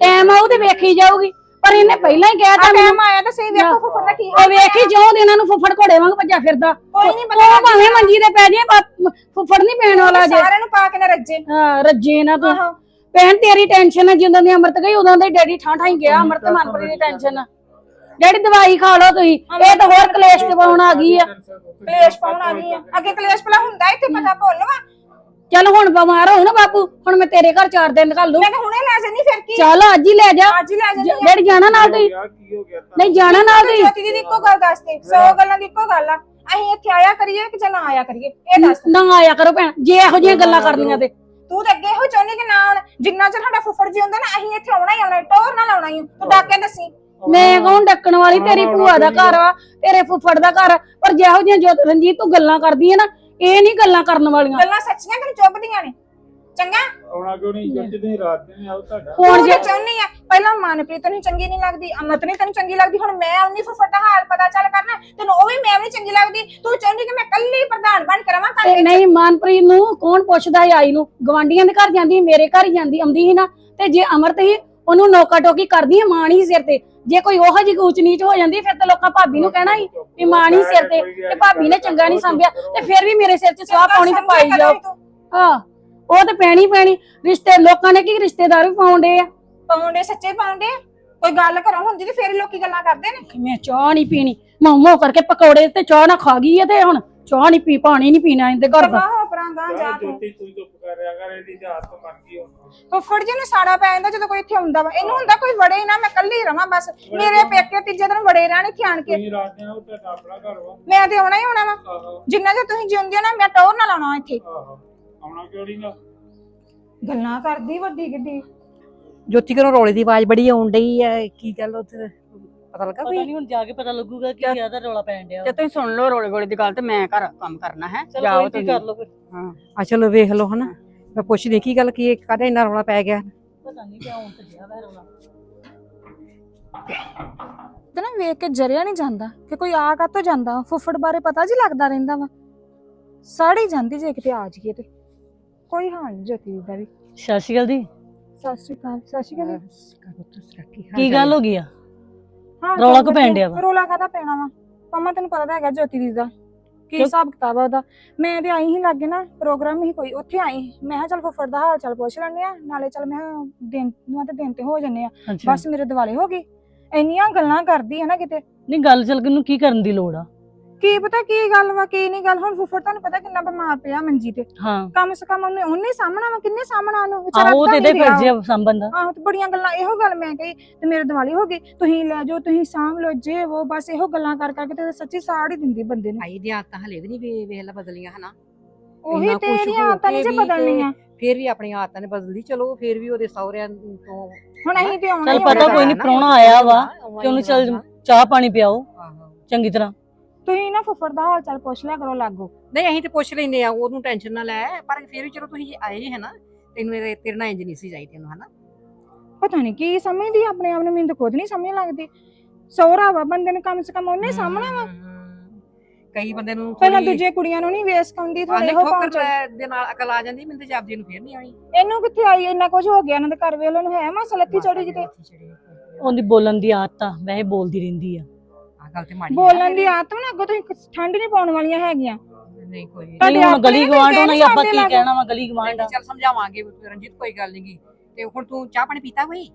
ਟਾਈਮ ਆਊ ਤੇ ਵੇਖੀ ਜਾਊਗੀ। ਪਰ ਇਹਨੇ ਪਹਿਲਾਂ ਹੀ ਕਹਿਤਾ ਮੈਨੂੰ ਟਾਈਮ ਆਇਆ ਤਾਂ ਸਹੀ ਵੇਖੋ ਫੁੱਫੜ ਦਾ ਕੀ ਉਹ ਵੇਖੀ ਜਿਉਂ ਦੇ ਇਹਨਾਂ ਨੂੰ ਫੁੱਫੜ ਘੋੜੇ ਵਾਂਗ ਭੱਜਾ ਫਿਰਦਾ। ਕੋਈ ਨਹੀਂ ਉਹ ਭਾਵੇਂ ਮੰਜੀ ਤੇ ਪੈ ਜੇ ਬਾ- ਫੁੱਫੜ ਨਹੀਂ ਪੈਣ ਵਾਲਾ ਜੇ। ਸਾਰਿਆਂ ਨੂੰ ਪਾ ਕੇ ਨਾ ਰੱਜੇ। ਹਾਂ, ਰੱਜੇ ਨਾ ਤੂੰ। ਆਹੋ। ਭੈਣ ਤੇਰੀ ਟੈਨਸ਼ਨ ਹੈ ਜਦੋਂ ਦੀ ਅਮਰਤ ਗਈ ਉਦੋਂ ਦੇ ਡੈਡੀ ਠਾਂ ਠਾਂ ਹੀ ਗਿਆ ਅਮਰਤ ਮਨਪ੍ਰੀਤ ਦੀ ਟੈਨਸ਼ਨ ਆ। ਡੈਡੀ ਦਵਾਈ ਖਾ ਲਓ ਤੁਸੀਂ ਇਹ ਤਾਂ ਹੋਰ ਕਲੇਸ਼ ਤੇ ਪਾਉਣ ਆ ਗਈ ਆ। ਕਲੇਸ਼ ਪਾਉਣ ਆ ਗਈ ਆ। ਅੱਗੇ ਕਲੇਸ਼ ਭਲਾ ਹੁੰਦਾ ਇੱਥੇ ਪਤਾ ਭੁੱਲ ਵਾ। ਚੱਲ ਹੁਣ ਬਿਮਾਰ ਹੋ ਨਾ ਬਾਪੂ ਹੁਣ ਮੈਂ ਤੇਰੇ ਘਰ ਚਾਰ ਦਿਨ ਮੈਂ ਕਿਹਾ ਹੁਣੇ ਲੈ ਜਾਨੀ ਫਿਰ ਕੀ? ਚੱਲ ਅੱਜ ਹੀ ਲੈ ਜਾ। ਅੱਜ ਹੀ ਲੈ ਜਾਨੀ ਆ। ਡੈਡੀ ਜਾਣਾ ਨਾਲ ਤੁਸੀਂ? ਕੀ ਹੋ ਗਿਆ ਨਹੀਂ ਜਾਣਾ ਨਾਲ ਤੁਸੀਂ? ਜੋਤੀ ਦੀ ਇੱਕੋ ਗੱਲ ਦੱਸਦੇ 100 ਗੱਲਾਂ ਦੀ ਇੱਕੋ ਗੱਲ ਆ। ਅਸੀਂ ਇੱਥੇ ਆਇਆ ਕਰੀਏ ਕਿ ਜਾਂ ਨਾ ਆਇਆ ਕਰੀਏ? ਇਹ ਦੱਸ। ਨਾ ਆਇਆ ਕਰੋ ਭੈਣ ਜੇ ਇਹੋ ਜਿਹੀਆਂ ਗੱਲਾਂ ਕਰਨੀਆਂ ਤੇ। ਤੂੰ ਤਾਂ ਅੱਗੇ ਇਹੋ ਚਾਹੁੰਦੀ ਕਿ ਨਾ ਆਉਣ। ਜਿੰਨਾ ਚਿਰ ਸਾਡਾ ਫੁੱਫੜ ਜੀ ਹੁੰਦਾ ਨਾ ਅਸੀਂ ਇੱਥੇ ਆਉਣਾ ਹੀ ਆਉਣਾ ਟੋਰ ਨਾਲ ਆਉਣਾ ਹੀ ਤੂੰ ਡੱਕ ਦੱਸੀ। ਮੈਂ ਕੌਣ ਡੱਕਣ ਵਾਲੀ? ਤੇਰੀ ਭੂਆ ਦਾ ਘਰ ਵਾ ਤੇਰੇ ਫੁੱਫੜ ਦਾ ਘਰ। ਪਰ ਜਿਹੋ ਜਿਹੀਆਂ ਜੋ ਰਣਜੀਤ ਤੂੰ ਗੱਲਾਂ ਕਰਦੀ ਹੈ ਨਾ ਇਹ ਨਹੀਂ ਗੱਲਾਂ ਕਰਨ ਵਾਲੀਆਂ। ਗੱਲਾਂ ਸੱਚੀਆਂ ਕਿ ਚੁੱਭਦੀਆਂ ਨੇ? ਚੰਗਾ? ਆਉਣਾ ਕਿਉਂ ਨਹੀਂ? ਜੋਤੀ ਤੁਸੀਂ ਰਾਤ ਦੇ ਆਉ ਤੁਹਾਡਾ। ਹੁਣ ਤੂੰ ਜੇ ਤਾਂ ਚਾਹੁੰਦੀ ਆ ਪਹਿਲਾਂ ਮਨਪ੍ਰੀਤ ਨੂੰ ਚੰਗੀ ਨਹੀਂ ਲੱਗਦੀ ਅਮਰਤ ਨਹੀਂ ਤੈਨੂੰ ਚੰਗੀ ਲੱਗਦੀ ਹੁਣ ਮੈਂ ਆਉਣੀ ਫੁੱਫੜ ਦਾ ਹਾਲ ਪਤਾ ਚੱਲ ਕਰਨਾ ਤੈਨੂੰ ਉਹ ਵੀ ਮੈਂ ਵੀ ਚੰਗੀ ਲੱਗਦੀ। ਤੂੰ ਚਾਹੁੰਦੀ ਕਿ ਮੈਂ ਕੱਲੀ ਪ੍ਰਧਾਨ ਬਣ ਕੇ ਰਵਾਂ ਤੇ ਘਰ ਨਹੀਂ ਮਨਪ੍ਰੀਤ ਨੂੰ ਕੌਣ ਪੁੱਛਦਾ ਹੈ ਆਈ ਨੂੰ? ਗਵਾਂਡੀਆਂ ਦੇ ਘਰ ਜਾਂਦੀ ਮੇਰੇ ਘਰ ਹੀ ਜਾਂਦੀ ਆਉਂਦੀ ਸੀ ਨਾ। ਤੇ ਜੇ ਅਮਰਤ ਹੀ ਉਹਨੂੰ ਨੋਕਾ ਟੋਕੀ ਕਰਦੀ ਹੈ ਮਾਂ ਨਹੀਂ ਸਿਰ ਤੇ ਜੇ ਕੋਈ ਉਹੋ ਜਿਹੀ ਊਚ ਨੀਚ ਹੋ ਜਾਂਦੀ ਫਿਰ ਤੇ ਲੋਕਾਂ ਭਾਬੀ ਨੂੰ ਕਹਿਣਾ ਹੀ ਵੀ ਮਾਂ ਨਹੀਂ ਸਿਰ ਤੇ ਤੇ ਭਾਬੀ ਨੇ ਚੰਗਾ ਨਹੀਂ ਸੰਭਿਆ ਤੇ ਫਿਰ ਵੀ ਮੇਰੇ ਸਿਰ 'ਚ ਸਵਾਹ ਪਾਉਣੀ ਤੇ ਪਾਈ ਜਾਓ। ਹਾਂ ਉਹ ਤੇ ਪੈਣੀ ਪੈਣੀ ਰਿਸ਼ਤੇ ਲੋਕਾਂ ਨੇ ਕੀ ਰਿਸ਼ਤੇਦਾਰ ਵੀ ਪਾਉਂਦੇ ਆ? ਪਾਉਂਦੇ ਸੱਚੇ ਪਾਉਂਦੇ? ਕੋਈ ਗੱਲ ਕਰੋ ਹੁੰਦੀ ਤੇ ਫੇਰ ਹੀ ਲੋਕੀ ਗੱਲਾਂ ਕਰਦੇ ਨੇ। ਕਿ ਮੈਂ ਚਾਹ ਨਹੀਂ ਪੀਣੀ ਮੋਮੋ ਕਰਕੇ ਪਕੌੜੇ ਤੇ ਚਾਹ ਨਾ ਖਾ ਗਈ ਹੈ ਤੇ ਹੁਣ ਚਾਹ ਨਹੀਂ ਪੀ ਪਾਣੀ ਨਹੀਂ ਪੀਣਾ ਇਹਦੇ ਘਰ ਦਾ। ਪਰਾਂਗਾ ਜਾ ਤੂੰ। ਜੋਤੀ ਤੂੰ ਚੁੱਪ ਕਰ ਰਿਹਾ ਕਰ ਇਹਦੀ ਜਾਤ ਤੋਂ ਬਣ ਗਈ ਉਹ ਫੁੱਫੜ ਜੀ ਨੂੰ ਸਾੜਾ ਪੈ ਜਾਂਦਾ ਜਦੋਂ ਕੋਈ ਇੱਥੇ ਆਉਂਦਾ ਵਾ। ਇਹਨੂੰ ਹੁੰਦਾ ਕੋਈ ਵੜੇ ਹੀ ਨਾ ਮੈਂ ਕੱਲੀ ਰਵਾਂ ਬਸ। ਮੇਰੇ ਪੇਕੇ ਤੀਜੇ ਦਿਨ ਵੜੇ ਰਹਿਣ ਇੱਥੇ ਆਣ ਕੇ। ਤੁਸੀਂ ਰਾਤ ਨੂੰ ਉੱਤੇ ਆਪਣਾ ਘਰ ਵਾ। ਮੈਂ ਤੇ ਆਉਣਾ ਹੀ ਆਉਣਾ ਵਾ। ਆਹੋ। ਜਿੰਨਾ ਚਿਰ ਤੁਸੀਂ ਜਿਉਂਦੇ ਹੋ ਨਾ ਮੈਂ ਟੌਰ ਨਾ ਲਾਉਣਾ ਇੱਥੇ। ਆਹੋ। ਆਉਣਾ ਕਿਉਂ ਨਹੀਂਗਾ ਗੱਲਾਂ ਕਰਦੀ ਵੱਡੀ ਗੱਡੀ। ਜੋਤੀ ਘਰੋਂ ਰੋਲੇ ਦੀ ਆਵਾਜ਼ ਬੜੀ ਆਉਣ ਡਈ ਹੈ ਕੀ ਗੱਲ ਉੱਥੇ? ਪਤਾ ਲੱਗਾ ਪਤਾ ਕੋਈ ਨਹੀਂ ਹੁਣ ਜਾ ਕੇ ਪਤਾ ਲੱਗੂਗਾ ਕਿ ਜ਼ਿਆਦਾ ਰੌਲਾ ਪੈਣ ਡਿਆ। ਤੇ ਤੁਸੀਂ ਸੁਣ ਲਓ ਰੋਲੇ ਗੋਲੇ ਦੀ ਗੱਲ ਤੇ ਮੈਂ ਘਰ ਕੰਮ ਕਰਨਾ ਹੈ। ਚਲੋ ਜਾਓ ਕੋਈ ਨੀ, ਤੁਸੀਂ। ਕਰ ਲਓ ਫਿਰ। ਆ ਚਲੋ ਵੇਖ ਲਓ ਹਨਾ। ਮੈਂ ਪੁੱਛਦੀ ਕੀ ਗੱਲ ਕੀ ਕਾਹਦਾ ਇੰਨਾ ਰੌਲਾ ਪੈ ਗਿਆ? ਪਤਾ ਨਹੀਂ ਕਿਉਂ ਤੇ ਗਿਆ ਵਾ ਰੌਲਾ। ਤੇ ਨਾ ਵੇਖ ਕੇ ਜਰਿਆ ਨਹੀਂ ਜਾਂਦਾ ਕਿ ਕੋਈ ਆ ਕਾਤੋਂ ਜਾਂਦਾ ਫੁੱਫੜ ਬਾਰੇ ਪਤਾ ਜੀ ਲੱਗਦਾ ਰਹਿੰਦਾ ਵਾ। ਸਾੜੀ ਜਾਂਦੀ ਜੇ ਕਿਤੇ ਆ ਜਾਈਏ ਤੇ। ਕੋਈ ਹਾਲ ਨਹੀਂ ਜੋਤੀ ਦਾ ਵੀ। ਸਤਿ ਸ਼੍ਰੀ ਅਕਾਲ ਜੀ। ਸਤਿ ਸ਼੍ਰੀ ਅਕਾਲ ਸਤਿ ਸ਼੍ਰੀ ਅਕਾਲ ਕੀ ਗੱਲ ਹੋ ਗਈ ਆ? ਹਾਂ ਰੌਲਾ ਕਿਉਂ ਪੈਣ ਡਿਆ ਵਾ? ਰੌਲਾ ਕਾਹਦਾ ਪੈਣਾ ਵਾ? ਮਮਾ ਤੈਨੂੰ ਪਤਾ ਤਾਂ ਹੈਗਾ ਜੋਤੀ ਦੀ ਦਾ। ਕੀ? ਹਿਸਾਬ ਕਿਤਾਬ ਆ ਉਹਦਾ। ਮੈਂ ਤੇ ਆਈ ਹੀ ਲੱਗੇ ਨਾ ਪ੍ਰੋਗਰਾਮ ਹੀ ਕੋਈ ਉੱਥੇ ਆਈ ਸੀ। ਮੈਂ ਕਿਹਾ ਚੱਲ ਫੁੱਫੜ ਦਾ ਹਾਲ ਚਾਲ ਪੁੱਛ ਲੈਂਦੇ ਆ ਨਾਲੇ ਚੱਲ ਮੈਂ ਕਿਹਾ ਦਿਨ ਨੂੰ ਤੇ ਦਿਨ ਤੇ ਹੋ ਜੰਨੇ ਆ। ਅੱਛਾ। ਬਸ ਮੇਰੇ ਦਿਵਾਲੇ ਹੋ ਗਈ। ਇੰਨੀਆਂ ਗੱਲਾਂ ਕਰਦੀ ਹੈ ਨਾ ਕਿਤੇ। ਨਹੀਂ ਗੱਲ ਚੱਲ ਨੂੰ ਕੀ ਕਰਨ ਦੀ ਲੋੜ ਆ? ਕੀ ਪਤਾ ਕੀ ਗੱਲ ਵਾ ਕੀ ਨਹੀਂ ਗੱਲ? ਹੁਣ ਫੁੱਫੜ ਤੁਹਾਨੂੰ ਪਤਾ ਕਿੰਨਾ ਬਿਮਾਰ ਪਿਆ ਮੰਜੀ ਤੇ। ਹਾਂ। ਕਮ ਸੇ ਕਮ ਉਹਨੇ ਉਹਨੇ ਸਾਹਮਣਾ ਵਾ ਕਿੰਨੇ ਸਾਹਮਣਾ ਉਹਨੂੰ? ਆਹੋ ਉਹ ਤੇ ਇਹਦੇ ਫਰਜ਼ ਆ ਸੰਬੰਧ ਦਾ। ਆਹੋ ਤੇ ਬੜੀਆਂ ਗੱਲਾਂ ਇਹੋ ਗੱਲ ਮੈਂ ਕਹੀ ਤੇ ਮੇਰੇ ਦਿਵਾਲੀ ਹੋ ਗਈ। ਤੁਸੀਂ ਲੈ ਜਾਓ ਤੁਸੀਂ ਸਾਂਭ ਲਓ ਜੇ ਉਹ ਬਸ ਇਹੋ ਗੱਲਾਂ ਕਰ ਕਰਕੇ ਤੇ ਸੱਚੀ ਸਾੜ ਹੀ ਦਿੰਦੀ ਬੰਦੇ ਨੂੰ। ਆਈ ਦੀਆਂ ਆਦਤਾਂ ਹਲੇ ਵੀ ਨਹੀਂ ਵੇਖ ਲਾ ਬਦਲੀਆਂ ਹਨਾ? ਉਹੀ ਇੰਨਾ ਕੁਛ ਹੋ ਆਦਤਾਂ ਨਹੀਂ ਕੇ ਜੇ ਵੀ ਬਦਲਣੀਆਂ। ਫੇਰ ਵੀ ਆਪਣੀਆਂ ਆਦਤਾਂ ਨੇ ਬਦਲਦੀ ਚਲੋ ਫੇਰ ਵੀ ਉਹਦੇ ਸਹੁਰਿਆਂ ਤੋਂ ਹੁਣ ਅਸੀਂ ਤੇ ਆਉਣਾ ਚੱਲ ਹੀ ਪਤਾ ਕੋਈ ਨੀ, ਵਾ। ਪ੍ਰਾਹੁਣਾ ਆਇਆ ਵਾ, ਤੇ ਉਹਨੂੰ ਚੱਲ ਚਾਹ ਪਾਣੀ ਪਿਆਓ ਚੰਗੀ ਤਰ੍ਹਾਂ। ਤੁਸੀਂ ਨਾ ਫੁੱਫੜ ਦਾ ਹਾਲ ਚਾਲ ਪੁੱਛ ਲਿਆ ਕਰੋ ਲਾਗੋ। ਨਹੀਂ ਅਸੀਂ ਤੇ ਪੁੱਛ ਲੈਨੇ ਆ ਉਹਨੂੰ ਟੈਨਸ਼ਨ ਨਾ ਲੈ ਪਰ ਫੇਰ ਵੀ ਚਲੋ ਤੁਸੀਂ ਆਏ ਹੈ ਨਾ ਤੈਨੂੰ ਇਹਦੇ ਤੇਰੇ ਨਾਲ ਇੰਜ ਨਹੀਂ ਸੀ ਚਾਹੀਦੀ ਉਹਨੂੰ ਹਨਾ? ਪਤਾ ਨਹੀਂ ਕੀ ਸਮਝਦੀ ਆ ਆਪਣੇ ਆਪ ਨੂੰ ਮੈਨੂੰ ਤਾਂ ਖੁਦ ਨਹੀਂ ਸਮਝ ਲੱਗਦੀ। ਸਹੁਰਾ ਵਾ ਬੰਦੇ ਨੂੰ ਕਮ ਸੇ ਕਮ ਉਹਨੇ ਸਾਹਮਣਾ ਵਾ। ਕਈ ਬੰਦੇ ਨੂੰ ਪਹਿਲਾਂ ਥੋੜ੍ਹੀ- ਦੂਜੇ ਕੁੜੀਆਂ ਨੂੰ ਨਹੀਂ ਵੇਸ ਕੰਦੀ ਆਂਦੇ ਇਹੋ ਠੋਕਰ ਪਹੁੰਚ ਦੇ ਨਾਲ ਅਕਲ ਆ ਜਾਂਦੀ ਮੈਨੂੰ ਤੇ ਜਾਪਦੀ ਨੂੰ ਫੇਰ ਨਹੀਂ ਆਈ। ਇਹਨੂੰ ਕਿੱਥੇ ਆਈ ਇੰਨਾ ਕੁਝ ਹੋ ਗਿਆ ਇਹਨਾਂ ਦੇ ਘਰ ਵੇਲੇ ਨੂੰ ਹੈ ਮਸਾ ਲੱਤੀ ਚੜੀ ਕਿਤੇ? ਉਹਦੀ ਬੋਲਣ ਦੀ ਆਦਤ ਆ ਵੈਸੇ ਬੋਲਦੀ ਰਹਿੰਦੀ ਆ। ਗੱਲ ਤੇ ਮਾੜੀ ਬੋਲਣ ਦੀ ਆਦਤ ਨਾ ਅੱਗੋਂ ਤੁਸੀਂ ਠੰਡ ਨਹੀਂ ਪਾਉਣ ਵਾਲੀਆਂ ਹੈਗੀਆਂ। ਨਹੀਂ ਕੋਈ ਨਹੀਂ ਤੁਹਾਡੇ ਹੁਣ ਆਪਣੇ ਗਲੀ ਵੀ ਗਵਾਂਢ ਹੋਣਾ ਕਹਿੰਦੇ ਆਪਾਂ ਕੀ ਸਾਡੇ ਕਹਿਣਾ ਵਾ ਗਲੀ ਗਵਾਂਢ ਆ ਚੱਲ ਸਮਝਾਵਾਂਗੇ ਰਣਜੀਤ ਕੋਈ ਗੱਲ ਨਹੀਂ ਤੇ ਹੁਣ ਤੂੰ ਚਾਹ ਪਾਣੀ ਪੀਤਾ ਕੋਈ?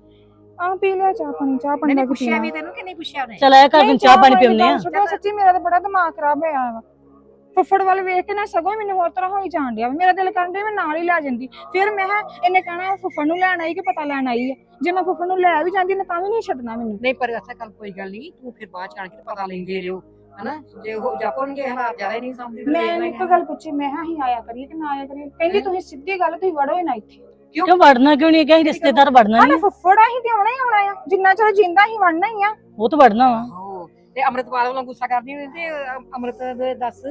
ਆ ਪੀ ਲਿਆ ਚਾਹ ਪਾਣੀ ਚਾਹ ਪਾਣੀ ਨਹੀਂ ਦਾ ਪੁੱਛਿਆ ਵੀ ਤੈਨੂੰ ਕਿ ਨਹੀਂ ਪੁੱਛਿਆ ਉਹਨੇ? ਚੱਲ ਆਇਆ ਕਰ ਨਹੀਂ, ਚਾਹ ਪਾਣੀ ਪੀਉਂਦੇ ਆ। ਸੱਚੀ ਮੇਰਾ ਤਾਂ ਬੜਾ ਦਿਮਾਗ ਖਰਾਬ ਹੋਇਆ ਵਾ। ਫੁੱਫੜ ਵੱਲ ਵੇਖ ਕੇ ਨਾ ਸਗੋਂ ਹੀ ਮੈਨੂੰ ਹੋਰ ਤਰ੍ਹਾਂ ਹੋਈ ਜਾਣ ਡਿਆ। ਮੇਰਾ ਦਿਲ ਕਰਨ ਡਿਆ ਮੈਂ ਨਾਲ ਹੀ ਲੈ ਜਾਂਦੀ। ਫਿਰ ਮੈਂ ਕਿਹਾ ਇਹਨੇ ਕਹਿਣਾ ਉਹ ਫੁੱਫੜ ਨੂੰ ਲੈਣ ਆਈ ਕਿ ਪਤਾ ਲੈਣ ਆਈ ਹੈ ਜੇ ਮੈਂ ਫੁੱਫੜ ਨੂੰ ਲੈ ਵੀ ਜਾਂਦੀ ਨਾ ਤਾਂ ਵੀ ਨਹੀਂ ਛੱਡਣਾ ਮੈਨੂੰ। ਨਹੀਂ ਪਰ ਅੱਛਾ ਕੱਲ ਕੋਈ ਗੱਲ ਨਹੀਂ। ਤੂੰ ਫਿਰ ਬਾਅਦ ਚ ਆਣ ਕੇ ਪਤਾ ਲੈਂਦੇ ਰਿਓ ਹਨਾ? ਜੇ ਉਹ ਜਾਪਣਗੇ ਹਾਲਾਤ ਜ਼ਿਆਦਾ ਹੀ ਨਹੀਂ ਸਮਝਦੇ ਮੈਂ ਇਹਨੂੰ ਇੱਕ ਗੱਲ ਪੁੱਛੀ ਮੈਂ ਕਿਹਾ ਅਸੀਂ ਆਇਆ ਕਰੀਏ ਕਿ ਨਾ ਆਇਆ ਕਰੀਏ? ਕਹਿੰਦੀ ਤੁਸੀਂ ਸਿੱਧੀ ਗੱਲ ਤੁਸੀਂ ਵੜੋ ਹੀ ਨਾ ਇੱਥੇ। ਕਿਉਂ? ਵੜਨਾ ਕਿਉਂ ਨਹੀਂ? ਕਿ ਰਿਸ਼ਤੇਦਾਰ ਵੜਨਾ ਨਹੀਂ। ਫੁੱਫੜ ਅਸੀਂ ਤੇ ਆਉਣਾ ਹੀ ਆਉਣਾ ਆ। ਜਿੰਨਾ ਚਿਰ ਜਿੰਦਾ ਹੀ ਵੜਨਾ ਹੀ ਆ। ਉਹ ਤਾਂ ਵੜਨਾ ਵਾ। ਤੇ ਅੰਮ੍ਰਿਤਪਾਲ ਵੱਲੋਂ ਗੁੱਸਾ ਕਰਦੀ ਹੋਈ ਤੇ ਅ- ਅੰਮ੍ਰਿਤ ਦੇ ਦੱਸ।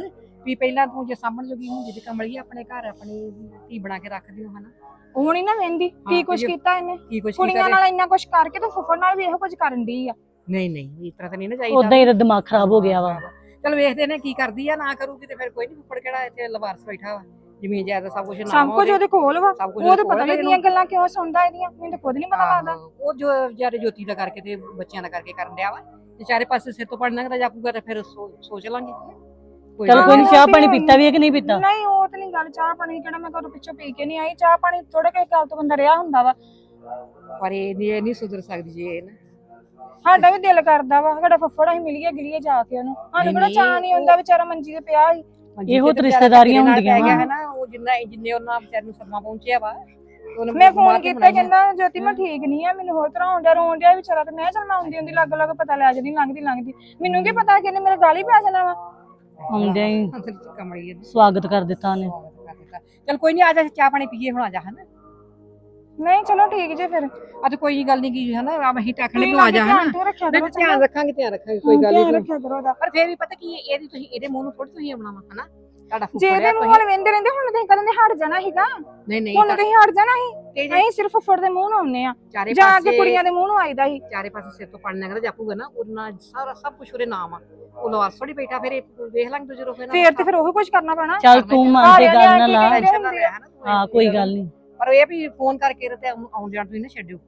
ਵੀ ਪਹਿਲਾਂ ਤੂੰ ਜੇ ਸਾਂਭਣ ਜੋਗੀ ਹੁੰਦੀ ਤੇ ਕਮਲੀ ਆਪਣੇ ਘਰ ਆਪਣੀ ਧੀ ਬਣਾ ਕੇ ਰੱਖਦੀ ਹੋ ਹਨਾ। ਉਹ ਨਹੀਂ ਨਾ ਵਹਿੰਦੀ ਕੀ ਕੁਛ ਕੀਤਾ ਇਹਨੇ? ਕੀ ਕੁਛ ਕੀ ਕੁੜੀਆਂ ਨਾਲ ਇੰਨਾ ਕੁਛ ਕਰਕੇ ਤੇ ਫੁੱਫੜ ਨਾਲ ਵੀ ਇਹੋ ਕੁਝ ਕਰਨ ਦੀ ਆ। ਨਹੀਂ ਨਹੀਂ ਇਸ ਤਰ੍ਹਾਂ ਤਾਂ ਨਹੀਂ ਨਾ ਚਾਹੀਦਾ ਉਦਾਂ ਹੀ ਇਹਦਾ ਦਿਮਾਗ ਖਰਾਬ ਹੋ ਗਿਆ ਵਾ। ਚਲ ਵੇਖਦੇ ਨੇ ਕੀ ਕਰਦੀ ਆ ਨਾ ਕਰੂਗੀ ਤੇ ਫਿਰ ਕੋਈ ਨਹੀਂ ਉੱਪਰ ਕਿਹੜਾ ਇੱਥੇ ਲਵਾਰਸ ਬੈਠਾ ਵਾ। ਜ਼ਮੀਨ ਜਾਇਦਾਦ ਸਭ ਕੁਝ ਸਭ ਕੁਝ ਉਹਦੇ ਕੋਲ ਵਾ। ਸਭ ਕੁਝ ਉਹ ਤਾਂ ਪਤਾ ਨਹੀਂ ਦੀਆਂ ਗੱਲਾਂ ਕਿਉਂ ਸੁਣਦਾ ਇਹਦੀਆਂ ਮੈਨੂੰ ਤਾਂ ਖੁਦ ਨਹੀਂ ਪਤਾ ਲੱਗਦਾ। ਉਹ ਜੋ ਵਿਚਾਰੇ ਜੋਤੀ ਦਾ ਕਰਕੇ ਤੇ ਬੱਚਿਆਂ ਦਾ ਕਰਕੇ ਕਰਨ ਡਿਆ ਵਾ। ਤੇ ਚਾਰੇ ਪਾਸੇ ਸਿਰ ਤੋਂ ਪੜਨਾ ਕਿਤਾ ਜਾਪੂਗਾ ਤੇ ਫਿਰ ਸੋ- ਸੋਚ ਲਾਂਗੇ। ਚਲ ਕੋਈ ਨਹੀਂ। ਚਾਹ ਪਾਣੀ ਪੀਤਾ ਵੀ ਹੈ ਕਿ ਨਹੀਂ ਪੀਤਾ? ਨਹੀਂ ਉਹ ਤਾਂ ਨਹੀਂ ਗੱਲ ਚਾਹ ਪਾਣੀ ਕਿਹੜਾ ਮੈਂ ਘਰੋਂ ਪਿੱਛੋਂ ਪੀ ਕੇ ਨਹੀਂ ਆਈ ਚਾਹ ਪਾਣੀ ਥੋੜੇ ਕਿਸੇ ਗੱਲ ਤੋਂ ਬੰਦਾ ਰਿਹਾ ਹੁੰਦਾ ਵਾ। ਪਰ ਇਹ ਨਹੀਂ ਇਹ ਨਹੀਂ ਸੁਧਰ ਸਕਦੀ ਜੀ ਇਹ ਨਾ। ਸਾਡਾ ਵੀ ਦਿਲ ਕਰਦਾ ਵਾ ਸਾਡਾ ਫੁੱਫੜ ਅਸੀਂ ਮਿਲੀਏ ਗਿਲੀਏ ਜਾ ਕੇ ਉਹਨੂੰ। ਸਾਨੂੰ ਕਿਹੜਾ ਚਾਹ ਨਹੀਂ ਹੁੰਦਾ ਵਿਚਾਰਾ ਮੰਜੀ ਤੇ ਪਿਆ ਸੀ ਇਹੋ ਤੇ ਰਿਸ਼ਤੇਦਾਰੀਆਂ ਹੁੰਦੀਆਂ। ਹੈ ਨਾ ਉਹ ਜਿੰਨਾ ਜਿੰਨੇ ਉਹਨਾਂ ਵਿਚਾਰ ਨੂੰ ਸਦਮਾ ਪਹੁੰਚਿਆ ਵਾ ਉਹਨੇ ਮੈਂ ਫੋਨ ਕੇ ਕੀਤਾ। ਕਹਿੰਦਾ ਜੋਤੀ ਮੈਂ ਠੀਕ ਨਹੀਂ ਆ ਮੈਨੂੰ ਹੋਰ ਤਰ੍ਹਾਂ ਆਉਂਦਾ ਰੋਣ ਡਿਆ ਵਿਚਾਰਾ ਤੇ ਮੈਂ ਚੱਲ ਮੈਂ ਆਉਂਦੀ ਹੁੰਦੀ ਲੱਗ ਲੱਗ ਪਤਾ ਲੈ ਜਦੀ ਲੰਘਦੀ ਲੰਘਦੀ। ਮੈਨੂੰ ਕੀ ਪਤਾ ਕਿ ਇਹਨੇ ਮੇਰੇ ਗਾਲੀ ਪੈ ਜਾਣਾ ਵਾ। ਆਉਂਦਿਆਂ ਹੀ ਅੰਦਰ ਚ ਕਮਲੀ ਇਹਦੀ ਸਵਾਗਤ ਕਰ ਦਿੱਤਾ ਉਹਨੇ। ਚਲ ਕੋਈ ਨਹੀਂ ਆ ਜਾ ਚਾਹ ਪਾਣੀ ਪੀਏ ਹੁਣ ਆ ਜਾ ਹਨਾ? ਨਹੀਂ ਚਲੋ ਠੀਕ ਜੇ ਫਿਰ। ਤੇ ਕੋਈ ਗੱਲ ਨਹੀਂ ਕੀ ਹਨਾ? ਆ ਅਸੀਂ ਟੱਕ ਤੁਸੀਂ ਤੂੰ ਆ ਜਾ ਹਨਾ? ਤੇ ਧਿਆਨ ਰੱਖਾਂਗੇ ਧਿਆਨ ਰੱਖਾਂਗੇ ਕੋਈ ਗੱਲ ਨਹੀਂ ਰੱਖਿਆ ਕਰੋ ਉਹਦਾ। ਪਰ ਫੇਰ ਵੀ ਪਤਾ ਕੀ ਇਹਦੀ ਤੁਸੀਂ ਇਹਦੇ ਮੂੰਹ ਨੂੰ ਥੋੜੀ ਤੁਸੀਂ ਆਉਣਾ ਵਾ ਹਨਾ? ਤੁਹਾਡਾ ਜੇ ਫੁੱਫੜ ਇਹਦੇ ਆ ਮੂੰਹ ਤੁਸੀਂ ਵੱਲ ਵੇਂਦੇ ਰਹਿੰਦੇ ਹੁਣ ਤੁਸੀਂ ਕਦੋਂ ਦੇ ਹਟ ਜਾਣਾ ਸੀਗਾ। ਨਹੀਂ ਨਹੀਂ ਹੁਣ ਤੁਸੀਂ ਹਟ ਜਾਣਾ ਸੀ। ਤੇ ਜੇ ਅਸੀਂ ਸਿਰਫ ਫੁੱਫੜ ਦੇ ਮੂੰਹ ਨੂੰ ਆਉਂਦੇ ਆ ਚਾਰੇ ਜਾ ਕੇ ਪਾਸੇ ਕੁੜੀਆਂ ਦੇ ਮੂੰਹ ਨੂੰ ਆਈਦਾ ਸੀ। ਚਾਰੇ ਪਾਸੇ ਸਿਰ ਤੋਂ ਪੜਨਾ ਕਹਿੰਦਾ ਜਾਪੂਗਾ ਨਾ ਉਹਨਾਂ ਸਾਰਾ ਸਭ ਕੁਝ ਉਹਦੇ ਨਾਮ ਆ। ਉਹ ਲਵਾਸ ਥੋੜੀ ਬੈਠਾ ਫਿਰ ਇਹ ਵੇਖ ਲਾਂਗੇ ਦੂਜੇ ਰੋਫੇ ਫੇਰ ਤੇ ਫਿਰ ਉਹ ਕੁਝ ਕਰਨਾ ਪੈਣਾ। ਚੱਲ ਤੂੰ ਮਨ ਤੇ ਗੱਲ ਨਾ ਲਾ। ਟੈਨਸ਼ਨ ਨਾ ਲੈ ਹਨਾ ਤੂੰ ਹਾਂ ਕੋਈ ਗੱਲ ਨਹੀਂ। ਪਰ ਇਹ ਵੀ ਫੋਨ ਕਰਕੇ ਤੇ ਆਉਣ ਜਾਣ ਤੁਸੀਂ ਨਾ ਛੱਡਿਓ।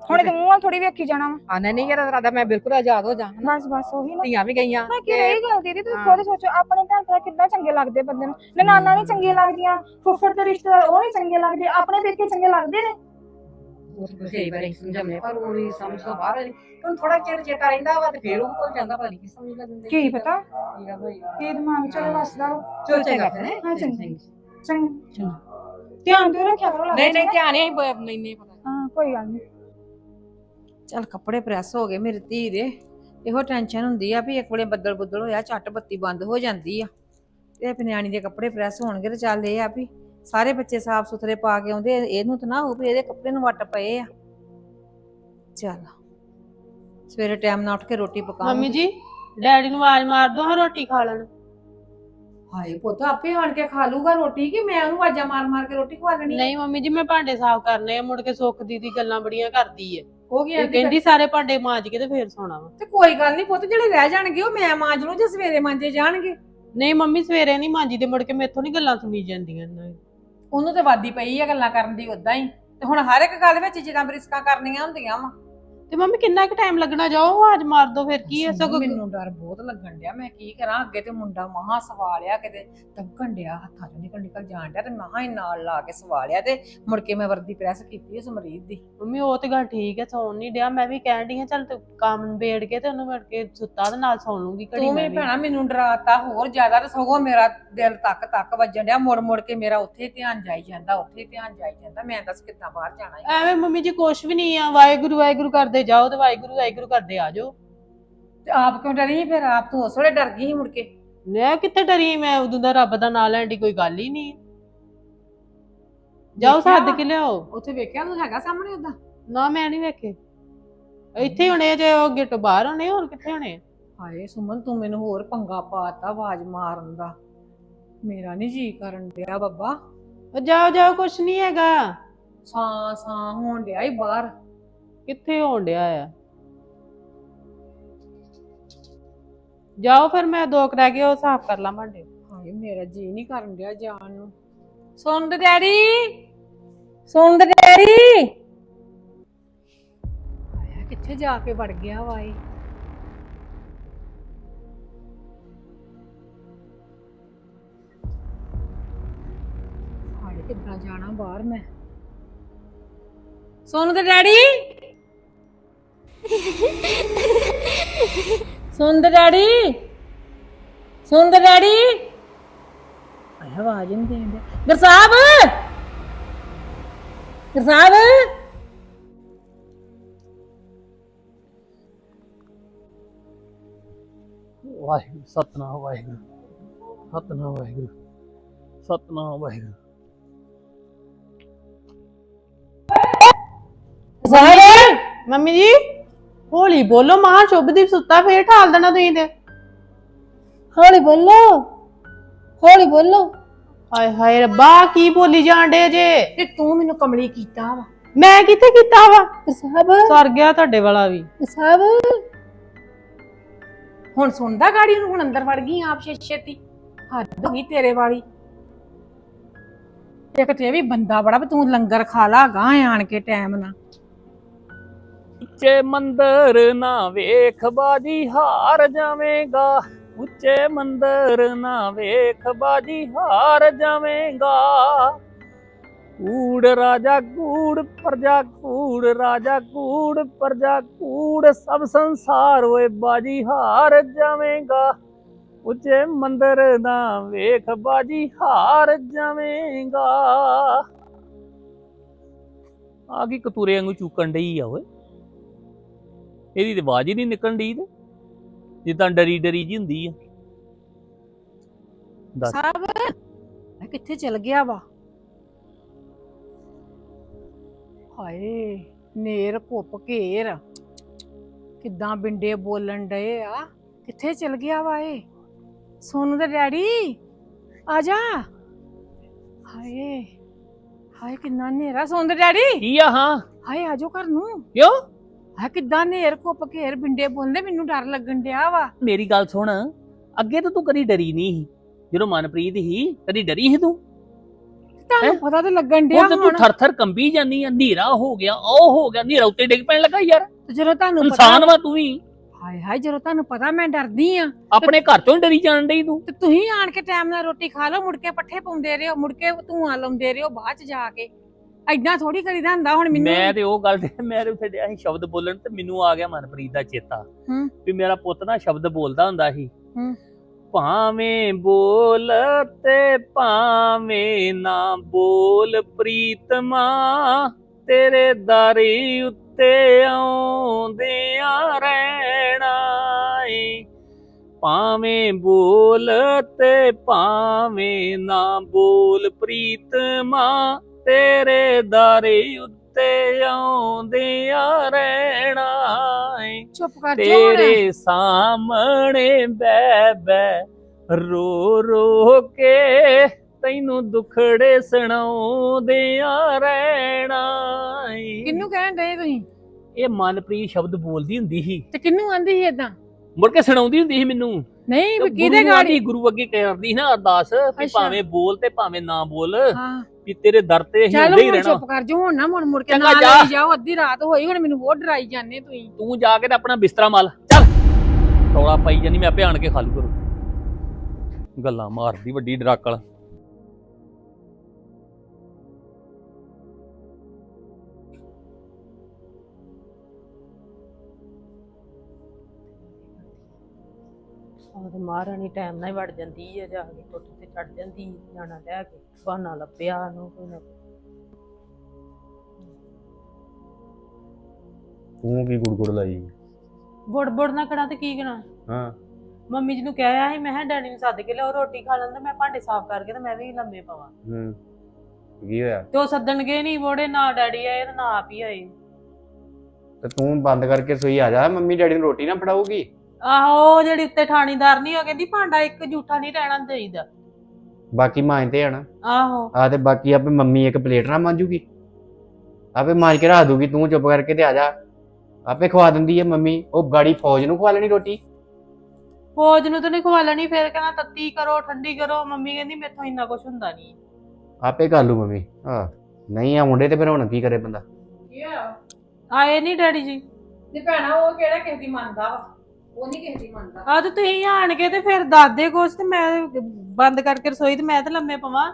ਹੁਣ ਤੇ ਮੂੰਹ ਵੱਲ ਥੋੜੀ ਵੇਖੀ ਜਾਣਾ ਵਾ। ਆ ਨਹੀਂ ਨਹੀਂ ਯਾਰ ਰਾਦਾ ਮੈਂ ਬਿਲਕੁਲ ਆਜ਼ਾਦ ਹੋ ਜਾ ਬਸ ਬਸ ਉਹੀ ਨਾ। ਧੀਆਂ ਵੀ ਗਈਆਂ ਮੈਂ ਕਿ ਰਹੀ ਗੱਲ ਦੀਦੀ ਤੁਸੀਂ। ਖੁਦ ਸੋਚੋ ਆਪਣੇ ਭੈਣ ਭਰਾ ਕਿੰਨਾ ਚੰਗੇ ਲੱਗਦੇ ਬੰਦੇ ਨੂੰ। ਨਨਾਣਾ ਨਹੀਂ ਚੰਗੀਆਂ ਲੱਗਦੀਆਂ ਫੁੱਫੜ ਦੇ ਰਿਸ਼ਤੇਦਾਰ ਉਹ ਨਹੀਂ ਚੰਗੇ ਲੱਗਦੇ ਆਪਣੇ ਪੇਕੇ ਚੰਗੇ ਲੱਗਦੇ ਨੇ। ਉਸ ਬਥੇਰੀ ਵਾਰੀ ਸਮਝਾਉਂਦੇ ਪਰ ਉਹ ਵੀ ਸਮਝ ਤੋਂ ਬਾਹਰ ਹੈ ਹੁਣ ਥੋੜਾ ਚਿਰ ਚੇਤਾ ਰਹਿੰਦਾ ਵਾ ਤੇ ਫੇਰ ਉਹ ਭੁੱਲ ਜਾਂਦਾ ਪਤਾ ਨਹੀਂ ਕੀ ਸਮਝ ਲੈਂਦੇ ਕੀ ਪਤਾ? ਕੀ ਹੋਈ ਕੀ ਦਿਮਾਗ ਚ ਵਸਦਾ। ਚਲ ਚੰਗਾ ਫਿਰ ਹੈਂ? ਚੰਗਾ। ਚੰਗਾ। ਧਿਆਨ ਤੇ ਰੱਖਿਆ ਕਰੋ ਨਹੀਂ ਨਹੀਂ ਧਿਆਨ ਨਹੀਂ ਨਹੀਂ ਪਤਾ। ਹਾਂ ਕੋਈ ਗੱਲ ਨਹੀਂ। ਚੱਲ ਕੱਪੜੇ ਪ੍ਰੈਸ ਹੋ ਗਏ ਮੇਰੀ ਧੀ ਦੇ। ਇਹੋ ਟੈਨਸ਼ਨ ਹੁੰਦੀ ਆ ਵੀ ਇੱਕ ਵੇਲੇ ਬੱਦਲ ਬੁੱਦਲ ਹੋਇਆ ਝੱਟ ਬੱਤੀ ਬੰਦ ਹੋ ਜਾਂਦੀ ਆ। ਤੇ ਫਿਰ ਨਿਆਣੀ ਦੇ ਕੱਪੜੇ ਪ੍ਰੈਸ ਹੋਣਗੇ ਤੇ ਚੱਲ ਇਹ ਆ ਵੀ ਸਾਰੇ ਬੱਚੇ ਸਾਫ਼ ਸੁਥਰੇ ਪਾ ਕੇ ਆਉਂਦੇ ਇਹਨੂੰ ਤਾਂ ਨਾ ਹੋਊ ਵੀ ਇਹਦੇ ਕੱਪੜੇ ਨੂੰ ਵੱਟ ਪਏ ਆ। ਚੱਲ ਸਵੇਰੇ ਟਾਈਮ ਨਾਲ ਉੱਠ ਕੇ ਰੋਟੀ ਪਕਾਉਂ ਮੰਮੀ ਜੀ ਡੈਡੀ ਨੂੰ ਆਵਾਜ਼ ਮਾਰ ਦੋ ਹਾਂ ਰੋਟੀ ਖਾ ਲੈਣ। ਹਾਏ ਪੁੱਤ ਆਪੇ ਆਣ ਕੇ ਖਾ ਲੂਗਾ ਰੋਟੀ ਕਿ ਮੈਂ ਉਹਨੂੰ ਆਵਾਜ਼ਾਂ ਮਾਰ ਮਾਰ ਕੇ ਰੋਟੀ ਖਵਾ ਲੈਣੀ? ਨਹੀਂ ਮੰਮੀ ਜੀ ਮੈਂ ਭਾਂਡੇ ਸਾਫ਼ ਕਰਨੇ ਆ ਮੁੜ ਕੇ ਸੁੱਖ ਦੀਦੀ ਗੱਲਾਂ ਬੜੀਆਂ ਕਰਦੀ ਏ। ਹੋ ਗਿਆ ਇਹ ਕਹਿੰਦੀ ਸਾਰੇ ਭਾਂਡੇ ਮਾਂਜ ਕੇ ਤੇ ਫੇਰ ਸੋਣਾ ਵਾ। ਤੇ ਕੋਈ ਗੱਲ ਨਹੀਂ ਪੁੱਤ ਜਿਹੜੇ ਰਹਿ ਜਾਣਗੇ ਉਹ ਮੈਂ ਮਾਂਜ ਲੂ ਜਾਂ ਸਵੇਰੇ ਮਾਂਜੇ ਜਾਣਗੇ। ਨਹੀਂ ਮੰਮੀ ਸਵੇਰੇ ਨਹੀਂ ਮਾਂਜੀ ਤੇ ਮੁੜ ਕੇ ਮੈਥੋਂ ਨਹੀਂ ਗੱਲਾਂ ਸੁਣੀ ਜਾਂਦੀਆਂ ਇਹਨਾਂ ਦੀਆਂ। ਉਹਨੂੰ ਤੇ ਵਾਦੀ ਪਈ ਆ ਗੱਲਾਂ ਕਰਨ ਦੀ ਉਦਾਂ ਹੀ। ਤੇ ਹੁਣ ਹਰ ਇੱਕ ਗੱਲ ਵਿੱਚ ਜਿਹੜਾ ਬਰਿਸਕਾਂ ਕਰਨੀਆਂ ਹੁੰਦੀਆਂ ਵਾ। ਤੇ ਮੰਮੀ ਕਿੰਨਾ ਕੁ ਟਾਈਮ ਲੱਗਣਾ? ਜਾਓ ਆਵਾਜ਼ ਮਾਰ ਦੋ ਫਿਰ ਕੀ ਹੈ ਸਗੋਂ? ਮੈਨੂੰ ਡਰ ਬਹੁਤ ਲੱਗਣ ਡਿਆ ਮੈਂ ਕੀ ਕਰਾਂ? ਅੱਗੇ ਤੇ ਮੁੰਡਾ ਮਹਾ ਸਵਾਲਿਆ ਕਿਤੇ ਧਮਕਣ ਡਿਆ ਹੱਥਾਂ ਚੋਂ ਨਿਕਲ ਨਿਕਲ ਜਾਣ ਡਿਆ ਤੇ ਮਹਾ ਹੀ ਨਾਲ ਲਾ ਕੇ ਸਵਾਲਿਆ ਤੇ ਮੁੜ ਕੇ ਮੈਂ ਵਰਦੀ ਪ੍ਰੈਸ ਕੀਤੀ ਉਸ ਮਰੀਜ਼ ਦੀ। ਮੰਮੀ ਉਹ ਤੇ ਗੱਲ ਠੀਕ ਹੈ ਸੌਣ ਨਹੀਂ ਡਿਆ। ਮੈਂ ਵੀ ਕਹਿਣ ਡਈ ਹਾਂ ਚੱਲ ਤੂੰ ਕੰਮ ਨਿਬੇੜ ਕੇ ਤੇ ਉਹਨੂੰ ਮੁੜ ਕੇ ਸੁੱਤਾ ਦੇ ਨਾਲ ਸੌਣ ਲੂੰਗੀ ਘੜੀ ਤੂੰ ਮੈਂ ਵੀ ਵੀ। ਭੈਣਾ ਮੈਨੂੰ ਡਰਾਤਾ ਹੋਰ ਜ਼ਿਆਦਾ ਤੇ ਸਗੋਂ ਮੇਰਾ ਦਿਲ ਤੱਕ ਤੱਕ ਵੱਜਣ ਡਿਆ। ਮੁੜ ਮੁੜ ਕੇ ਮੇਰਾ ਉੱਥੇ ਹੀ ਧਿਆਨ ਜਾਈ ਜਾਂਦਾ ਉੱਥੇ ਹੀ ਧਿਆਨ ਜਾਈ ਜਾਂਦਾ। ਮੈਂ ਦੱਸ ਕਿੱਦਾਂ ਬਾਹਰ ਜਾਣਾ ਈ? ਐਵੇਂ ਮੰਮੀ ਜੀ ਕੁਛ ਵੀ ਨਹੀਂ ਆ ਵਾਹਿਗੁਰੂ ਵਾਹਿਗੁਰੂ ਕਰਦੇ ਜਾਓ ਤੇ ਵਾਹਿਗੁਰੂ ਵਾਹਿਗੁਰੂ ਕਰਦੇ ਆ ਜਾਓ। ਤੇ ਆਪ ਕਿਉਂ ਡਰੀ ਫਿਰ? ਆਪ ਤੂੰ ਉਸ ਵੇਲੇ ਡਰ ਗਈ ਸੀ ਮੁੜ ਕੇ। ਮੈਂ ਕਿੱਥੇ ਡਰੀ ਮੈਂ ਉਦੋਂ ਦਾ ਰੱਬ ਦਾ ਨਾਂ ਲੈਣ ਦੀ ਕੋਈ ਗੱਲ ਹੀ ਨਹੀਂ। ਜਾਓ ਦੇਖਿਆ ਸੱਦ ਕੇ ਲਿਆਓ। ਉੱਥੇ ਵੇਖਿਆ ਤੂੰ ਹੈਗਾ ਸਾਹਮਣੇ ਉਹਦਾ ਨਾ ਮੈਂ ਨਹੀਂ ਵੇਖੇ। ਇੱਥੇ ਹੀ ਹੋਣੇ ਆ, ਜੇ ਉਹ ਗੇਟ ਬਾਹਰ ਹੋਣੇ ਹੋਰ ਕਿੱਥੇ ਹੋਣੇ ਆ? ਹਾਏ ਸੁਮਨ ਤੂੰ ਮੈਨੂੰ ਹੋਰ ਪੰਗਾ ਪਾਤਾ ਆਵਾਜ਼ ਮਾਰਨ ਦਾ। ਮੇਰਾ ਨਹੀਂ ਜੀ ਕਰਨ ਡਿਆ ਬੱਬਾ। ਉਹ ਜਾਓ ਜਾਓ ਕੁਛ ਨਹੀਂ ਹੈਗਾ। ਸਾਂ ਸਾਂ ਹੋਣ ਡਿਆ ਈ ਬਾਹਰ। ਕਿੱਥੇ ਹੋਣ ਡਿਆ ਆ? ਜਾਓ ਫਿਰ ਮੈਂ ਦੋ ਕੁ ਰਹਿ ਗਏ ਉਹ ਸਾਫ਼ ਕਰ ਲਾਂ ਭਾਂਡੇ। ਹਾਏ ਮੇਰਾ ਜੀ ਨਹੀਂ ਕਰਨ ਡਿਆ ਜਾਣ ਨੂੰ। ਸੁਣ ਦੇ ਡੈਡੀ। ਸੁਣ ਦੇ ਡੈਡੀ। ਹਾਏ ਕਿੱਥੇ ਜਾ ਕੇ ਵੜ ਗਿਆ ਵਾਏ ਹਾਏ ਕਿੱਦਾਂ ਜਾਣਾ ਬਾਹਰ ਮੈਂ? ਸੁਣ ਦੇ ਡੈਡੀ। ਸੁਣ ਦੇ ਡੈਡੀ। ਸੁਣ ਦੇ ਡੈਡੀ। ਆਏ ਆਵਾਜ਼ ਨਹੀਂ ਦੇਂਦੇ ਗੁਰ ਸਾਹਿਬ। ਗੁਰ ਸਾਹਿਬ। ਵਾਹਿਗੁਰੂ ਸਤਨਾਮ ਵਾਹਿਗੁਰੂ। ਸਤਨਾਮ ਵਾਹਿਗੁਰੂ। ਸਤਨਾਮ ਵਾਹਿਗੁਰੂ। ਸਾਹਿਬ। ਮੰਮੀ ਜੀ। ਹੌਲੀ ਬੋਲੋ ਮਾਂ ਸ਼ੁਭਦੀਪ ਸੁੱਤਾ ਫੇਰ ਠਾਲ ਦੇਣਾ ਤੁਸੀਂ ਤੇ। ਹੌਲੀ ਬੋਲੋ। ਹੌਲੀ ਬੋਲੋ। ਹਾਏ ਹਾਏ ਰੱਬਾ ਕੀ ਬੋਲੀ ਜਾਂਦੇ ਜੇ? ਤੇ ਤੂੰ ਮੈਨੂੰ ਕਮਲੀ ਕੀਤਾ ਵਾ। ਮੈਂ ਕਿੱਥੇ ਕੀਤਾ ਵਾ? ਸਾਹਿਬ ਸਰ ਗਿਆ ਤੁਹਾਡੇ ਵਾਲਾ ਵੀ। ਸਾਹਿਬ ਹੁਣ ਸੁਣਦਾ ਗਾੜੀ ਨੂੰ ਹੁਣ ਅੰਦਰ ਵੜ ਗਈ ਆਪ ਛੇ- ਛੇਤੀ। ਹੱਦ ਹੋ ਗਈ ਤੇਰੇ ਵਾਲੀ। ਇੱਕ ਤੇ ਇਹ ਵੀ ਬੰਦਾ ਬੜਾ ਵੀ ਤੂੰ ਲੰਗਰ ਖਾ ਲਾ ਗਾਂ ਆਣ ਕੇ ਟਾਈਮ ਨਾਲ। ਉੱਚੇ ਮੰਦਰ ਨਾ ਵੇਖ, ਬਾਜੀ ਹਾਰ ਜਾਵੇਂਗਾ। ਉੱਚੇ ਮੰਦਰ ਨਾ ਵੇਖ, ਬਾਜੀ ਹਾਰ ਜਾਵੇਂਗਾ। ਕੂੜ ਰਾਜਾ ਕੂੜ, ਪ੍ਰਜਾ ਕੂੜ, ਰਾਜਾ ਕੂੜ, ਪ੍ਰਜਾ ਕੂੜ, ਸਭ ਸੰਸਾਰ ਓਏ ਬਾਜੀ ਹਾਰ ਜਾਵੇਂਗਾ। ਉੱਚੇ ਮੰਦਰ ਨਾ ਵੇਖ, ਬਾਜੀ ਹਾਰ ਜਾਵੇਂਗਾ। ਆ ਕੀ ਕਤੂਰੇ ਵਾਂਗੂ ਚੂਕਣ ਡਈ ਆ ਓਏ? ਇਹਦੀ ਤੇ ਆਵਾਜ਼ ਹੀ ਨਹੀਂ ਨਿਕਲਣ ਤੇ। ਜਿੱਦਾਂ ਡਰੀ ਡਰੀ ਜੀ ਹੁੰਦੀ ਆ। ਦੱਸ। ਸਾਹਿਬ ਇਹ ਕਿੱਥੇ ਚਲ ਗਿਆ ਵਾ? ਹਾਏ ਨੇਰ ਘੁੱਪ ਘੇਰ। ਕਿੱਦਾਂ ਬਿੰਡੇ ਬੋਲਣ ਡਏ ਆ? ਕਿੱਥੇ ਚਲ ਗਿਆ ਵਾ ਇਹ? ਸੋਨੂ ਦੇ ਡੈਡੀ ਆ ਜਾ। ਹਾਏ ਹਾਏ ਕਿੰਨਾ ਨੇਰਾ ਸੋਨੂ ਦੇ ਡੈਡੀ। ਕੀ ਆ ਹਾਂ? ਹਾਏ ਆਜੋ ਘਰ ਨੂੰ। ਕਿਉਂ? ਹਾਏ ਕਿੱਦਾਂ ਨੇਰ ਘੁੱਪ ਘੇਰ ਬਿੰਡੇ ਬੋਲਦੇ? ਮੈਨੂੰ ਡਰ ਲੱਗਣ ਡਿਆ ਵਾ। ਮੇਰੀ ਗੱਲ ਸੁਣ ਅੱਗੇ ਤਾਂ ਤੂੰ ਕਦੀ ਡਰੀ ਨਹੀਂ ਸੀ। ਜਦੋਂ ਮਨਪ੍ਰੀਤ ਸੀ ਕਦੀ ਡਰੀ ਸੀ ਤੂੰ? ਤੁਹਾਨੂੰ ਹੈਂ? ਪਤਾ ਤੇ ਲੱਗਣ ਡਿਆ ਹੁਣ ਤਾਂ ਤੂੰ ਹੁਣ। ਥਰ ਥਰ ਕੰਬੀ ਜਾਂਦੀ ਆ ਹਨੇਰਾ ਹੋ ਗਿਆ ਉਹ ਹੋ ਗਿਆ ਹਨੇਰਾ ਉੱਤੇ ਡਿੱਗ ਪੈਣ ਲੱਗਾ ਯਾਰ। ਤੇ ਜਦੋਂ ਤੁਹਾਨੂੰ ਪਤਾ ਇਨਸਾਨ ਵਾ ਤੂੰ ਵੀ। ਹਾਏ ਹਾਏ ਜਦੋਂ ਤੁਹਾਨੂੰ ਪਤਾ ਮੈਂ ਡਰਦੀ ਆ। ਆਪਣੇ ਘਰ ਹੀ ਡਰੀ ਜਾਣ ਡਈ ਤੂੰ। ਤੇ ਤੁਸੀਂ ਆਣ ਕੇ ਟਾਈਮ ਨਾਲ ਰੋਟੀ ਖਾ ਲਓ ਮੁੜ ਕੇ ਪੱਠੇ ਪਾਉਂਦੇ ਰਹੋ ਮੁੜ ਕੇ ਧੂਆਂ ਲਾਉਂਦੇ ਰਹੋ ਬਾਅਦ ਚ ਜਾ ਕੇ। ਐਦਾਂ ਥੋੜੀ ਕਰੀਦਾ ਹੁੰਦਾ ਹੁਣ ਮੈਨੂੰ ਮੈਂ ਤੇ ਉਹ ਗੱਲ ਤੇ ਮੈਂ ਤੇ ਉੱਥੇ ਡਿਆ ਸੀ ਸ਼ਬਦ ਬੋਲਣ ਤੇ ਮੈਨੂੰ ਆ ਗਿਆ ਮਨਪ੍ਰੀਤ ਦਾ ਚੇਤਾ ਹੂੰ। ਵੀ ਮੇਰਾ ਪੁੱਤ ਨਾ ਸ਼ਬਦ ਬੋਲਦਾ ਹੁੰਦਾ ਸੀ ਹੂੰ। ਭਾਵੇਂ ਬੋਲ ਤੇ ਭਾਵੇਂ ਨਾ ਬੋਲ ਪ੍ਰੀਤਮਾ ਤੇਰੇ ਦਾਰੀ ਉੱਤੇ ਆਉਂਦਿਆਂ ਰਹਿਣਾ ਏ ਭਾਵੇਂ ਬੋਲ ਤੇ ਭਾਵੇਂ ਨਾ ਬੋਲ ਪ੍ਰੀਤਮਾ ਤੇਰੇ ਦਾਰੇ ਉੱਤੇ ਆਉਂਦਿਆਂ ਰਹਿਣਾ ਏ। ਚੁੱਪ ਕਰ ਜਾ ਹੁਣ। ਤੇਰੇ ਸਾਹਮਣੇ ਬੈ ਬੈ ਰੋ ਰੋ ਕੇ ਤੈਨੂੰ ਦੁਖੜੇ ਸੁਣਾਉਂਦਿਆਂ ਰਹਿਣਾ ਏ। ਕਿੰਨੂੰ ਕਹਿਣ ਡਏ ਤੁਸੀਂ? ਇਹ ਮਨਪ੍ਰੀਤ ਸ਼ਬਦ ਬੋਲਦੀ ਹੁੰਦੀ ਸੀ। ਤੇ ਕਿੰਨੂੰ ਆਂਦੀ ਸੀ ਏਦਾਂ? ਮੁੜ ਕੇ ਸੁਣਾਉਂਦੀ ਹੁੰਦੀ ਸੀ ਮੈਨੂੰ। ਨਹੀਂ ਵੀ ਕਿਹਦੇ ਗਾੜੀ ਗੁਰੂ ਅੱਗੇ ਕਰਦੀ ਸੀ ਨਾ ਅਰਦਾਸ ਵੀ ਅੱਛਾ। ਭਾਵੇਂ ਬੋਲ ਤੇ ਭਾਵੇਂ ਨਾ ਬੋਲ। ਹਾਂ। ਵੀ ਤੇਰੇ ਦਰ ਤੇ ਅਸੀਂ ਚੱਲ ਹੁੰਦੇ ਹੀ ਹੁਣ ਰਹਿਣਾ। ਚੁੱਪ ਕਰ ਜਾ ਹੁਣ ਨਾ ਮੁੜ ਮੁੜ ਕੇ ਚੰਗਾ ਨਾ ਜਾ। ਲਈ ਜਾਓ ਅੱਧੀ ਰਾਤ ਹੋਈ ਹੁਣ ਮੈਨੂੰ ਹੋਰ ਡਰਾਈ ਜਾਂਦੇ ਤੁਸੀਂ। ਤੂੰ ਜਾ ਕੇ ਤੇ ਆਪਣਾ ਬਿਸਤਰਾ ਮਲ ਚੱਲ। ਰੌਲਾ ਪਾਈ ਜਾਨੀ ਮੈਂ ਆਪੇ ਆਣ ਕੇ ਖਾਲੀ ਕਰੂ ਗੱਲਾਂ ਮਾਰਦੀ ਵੱਡੀ ਡਰਾਕਲ ਆਹ ਤੇ ਮਹਾਰਾਣੀ ਟਾਈਮ ਨਾਲ ਹੀ ਵੜ ਜਾਂਦੀ ਹੈ ਜਾ ਕੇ ਕੋਠੇ ਤੇ ਚੜ ਜਾਂਦੀ ਜਾਣਾ ਲੈ ਕੇ ਬਹਾਨਾ ਲੱਭਿਆ ਉਹਨੂੰ ਕੋਈ ਨਾ ਤੂੰ ਕੀ ਗੁੜਗੁੜ ਲਾਈ? ਬੁੜ ਬੁੜ ਨਾ ਕਰਾਂ ਤੇ ਕੀ ਕਰਾਂ? ਹਾਂ। ਮੰਮੀ ਜੀ ਨੂੰ ਕਿਹਾ ਸੀ ਮੈਂ ਕਿਹਾ ਡੈਡੀ ਨੂੰ ਸੱਦ ਕੇ ਲਿਆਓ ਰੋਟੀ ਖਾ ਲੈਂਦੇ ਮੈਂ ਭਾਂਡੇ ਸਾਫ਼ ਕਰਕੇ ਤੇ ਮੈਂ ਵੀ ਲੰਮੇ ਪਵਾਂ। ਹੂੰ। ਕੀ ਹੋਇਆ? ਤੇ ਉਹ ਸੱਦਣਗੇ ਨਹੀਂ ਬੋੜੇ ਨਾ ਡੈਡੀ ਆਏ ਤੇ ਨਾ ਆਪ ਹੀ ਆਏ। ਤੇ ਤੂੰ ਬੰਦ ਕਰਕੇ ਸੋਈ ਆ ਜਾ ਮੰਮੀ ਡੈਡੀ ਨੂੰ ਰੋਟੀ ਨਾ ਫੜਾਉਗੀ ਆਹੋ ਉਹ ਜਿਹੜੀ ਉੱਤੇ ਠਾਣੀਦਾਰ ਨਹੀਂ ਉਹ ਕਹਿੰਦੀ ਭਾਂਡਾ ਇੱਕ ਝੂਠਾ ਨਹੀਂ ਰਹਿਣਾ ਚਾਹੀਦਾ ਬਾਕੀ ਮਾਂਜਦੇ ਆ ਨਾ। ਆਹੋ। ਆ ਤੇ ਬਾਕੀ ਆਪੇ ਮੰਮੀ ਇੱਕ ਪਲੇਟ ਨਾ ਮਾਂਜੂਗੀ। ਆਪੇ ਮਾਂਜ ਕੇ ਰੱਖ ਦੂਗੀ ਤੂੰ ਚੁੱਪ ਕਰਕੇ ਤੇ ਆ ਜਾ। ਆਪੇ ਖਵਾ ਦਿੰਦੀ ਹੈ ਮੰਮੀ। ਉਹ ਗਾੜੀ ਫੌਜ ਨੂੰ ਖਵਾ ਲੈਣੀ ਰੋਟੀ। ਫੌਜ ਨੂੰ ਤਾਂ ਨਹੀਂ ਖਵਾ ਲੈਣੀ ਫਿਰ ਕਹਿੰਦਾ ਤੱਤੀ ਕਰੋ ਠੰਡੀ ਕਰੋ। ਮੰਮੀ ਕਹਿੰਦੀ ਮੇਥੋਂ ਇੰਨਾ ਕੁਝ ਹੁੰਦਾ ਨਹੀਂ। ਆਪੇ ਕਰ ਲੂ ਮੰਮੀ। ਹਾਂ ਨਹੀਂ ਆ ਮੁੰਡੇ ਤੇ ਫਿਰ ਹੁਣ ਕੀ ਕਰੇ ਬੰਦਾ? ਕੀ ਹੋਇਆ ਆਏ ਨਹੀਂ ਡੈਡੀ ਜੀ। ਤੇ ਭੈਣਾ ਉਹ ਕਿਹੜਾ ਕਿਸੇ ਦੀ ਮੰਨਦਾ ਵਾ? ਉਹ ਨਹੀਂ ਕਿਸੇ ਦੀ ਮੰਨਦਾ। ਆ ਤੇ ਤੁਸੀਂ ਆਣ ਕੇ ਤੇ ਫਿਰ ਦਾਦੇ ਕੁਛ ਤੇ ਮੈਂ ਬੰਦ ਕਰਕੇ ਰਸੋਈ ਤੇ ਮੈਂ ਤੇ ਲੰਮੇ ਪਵਾਂ।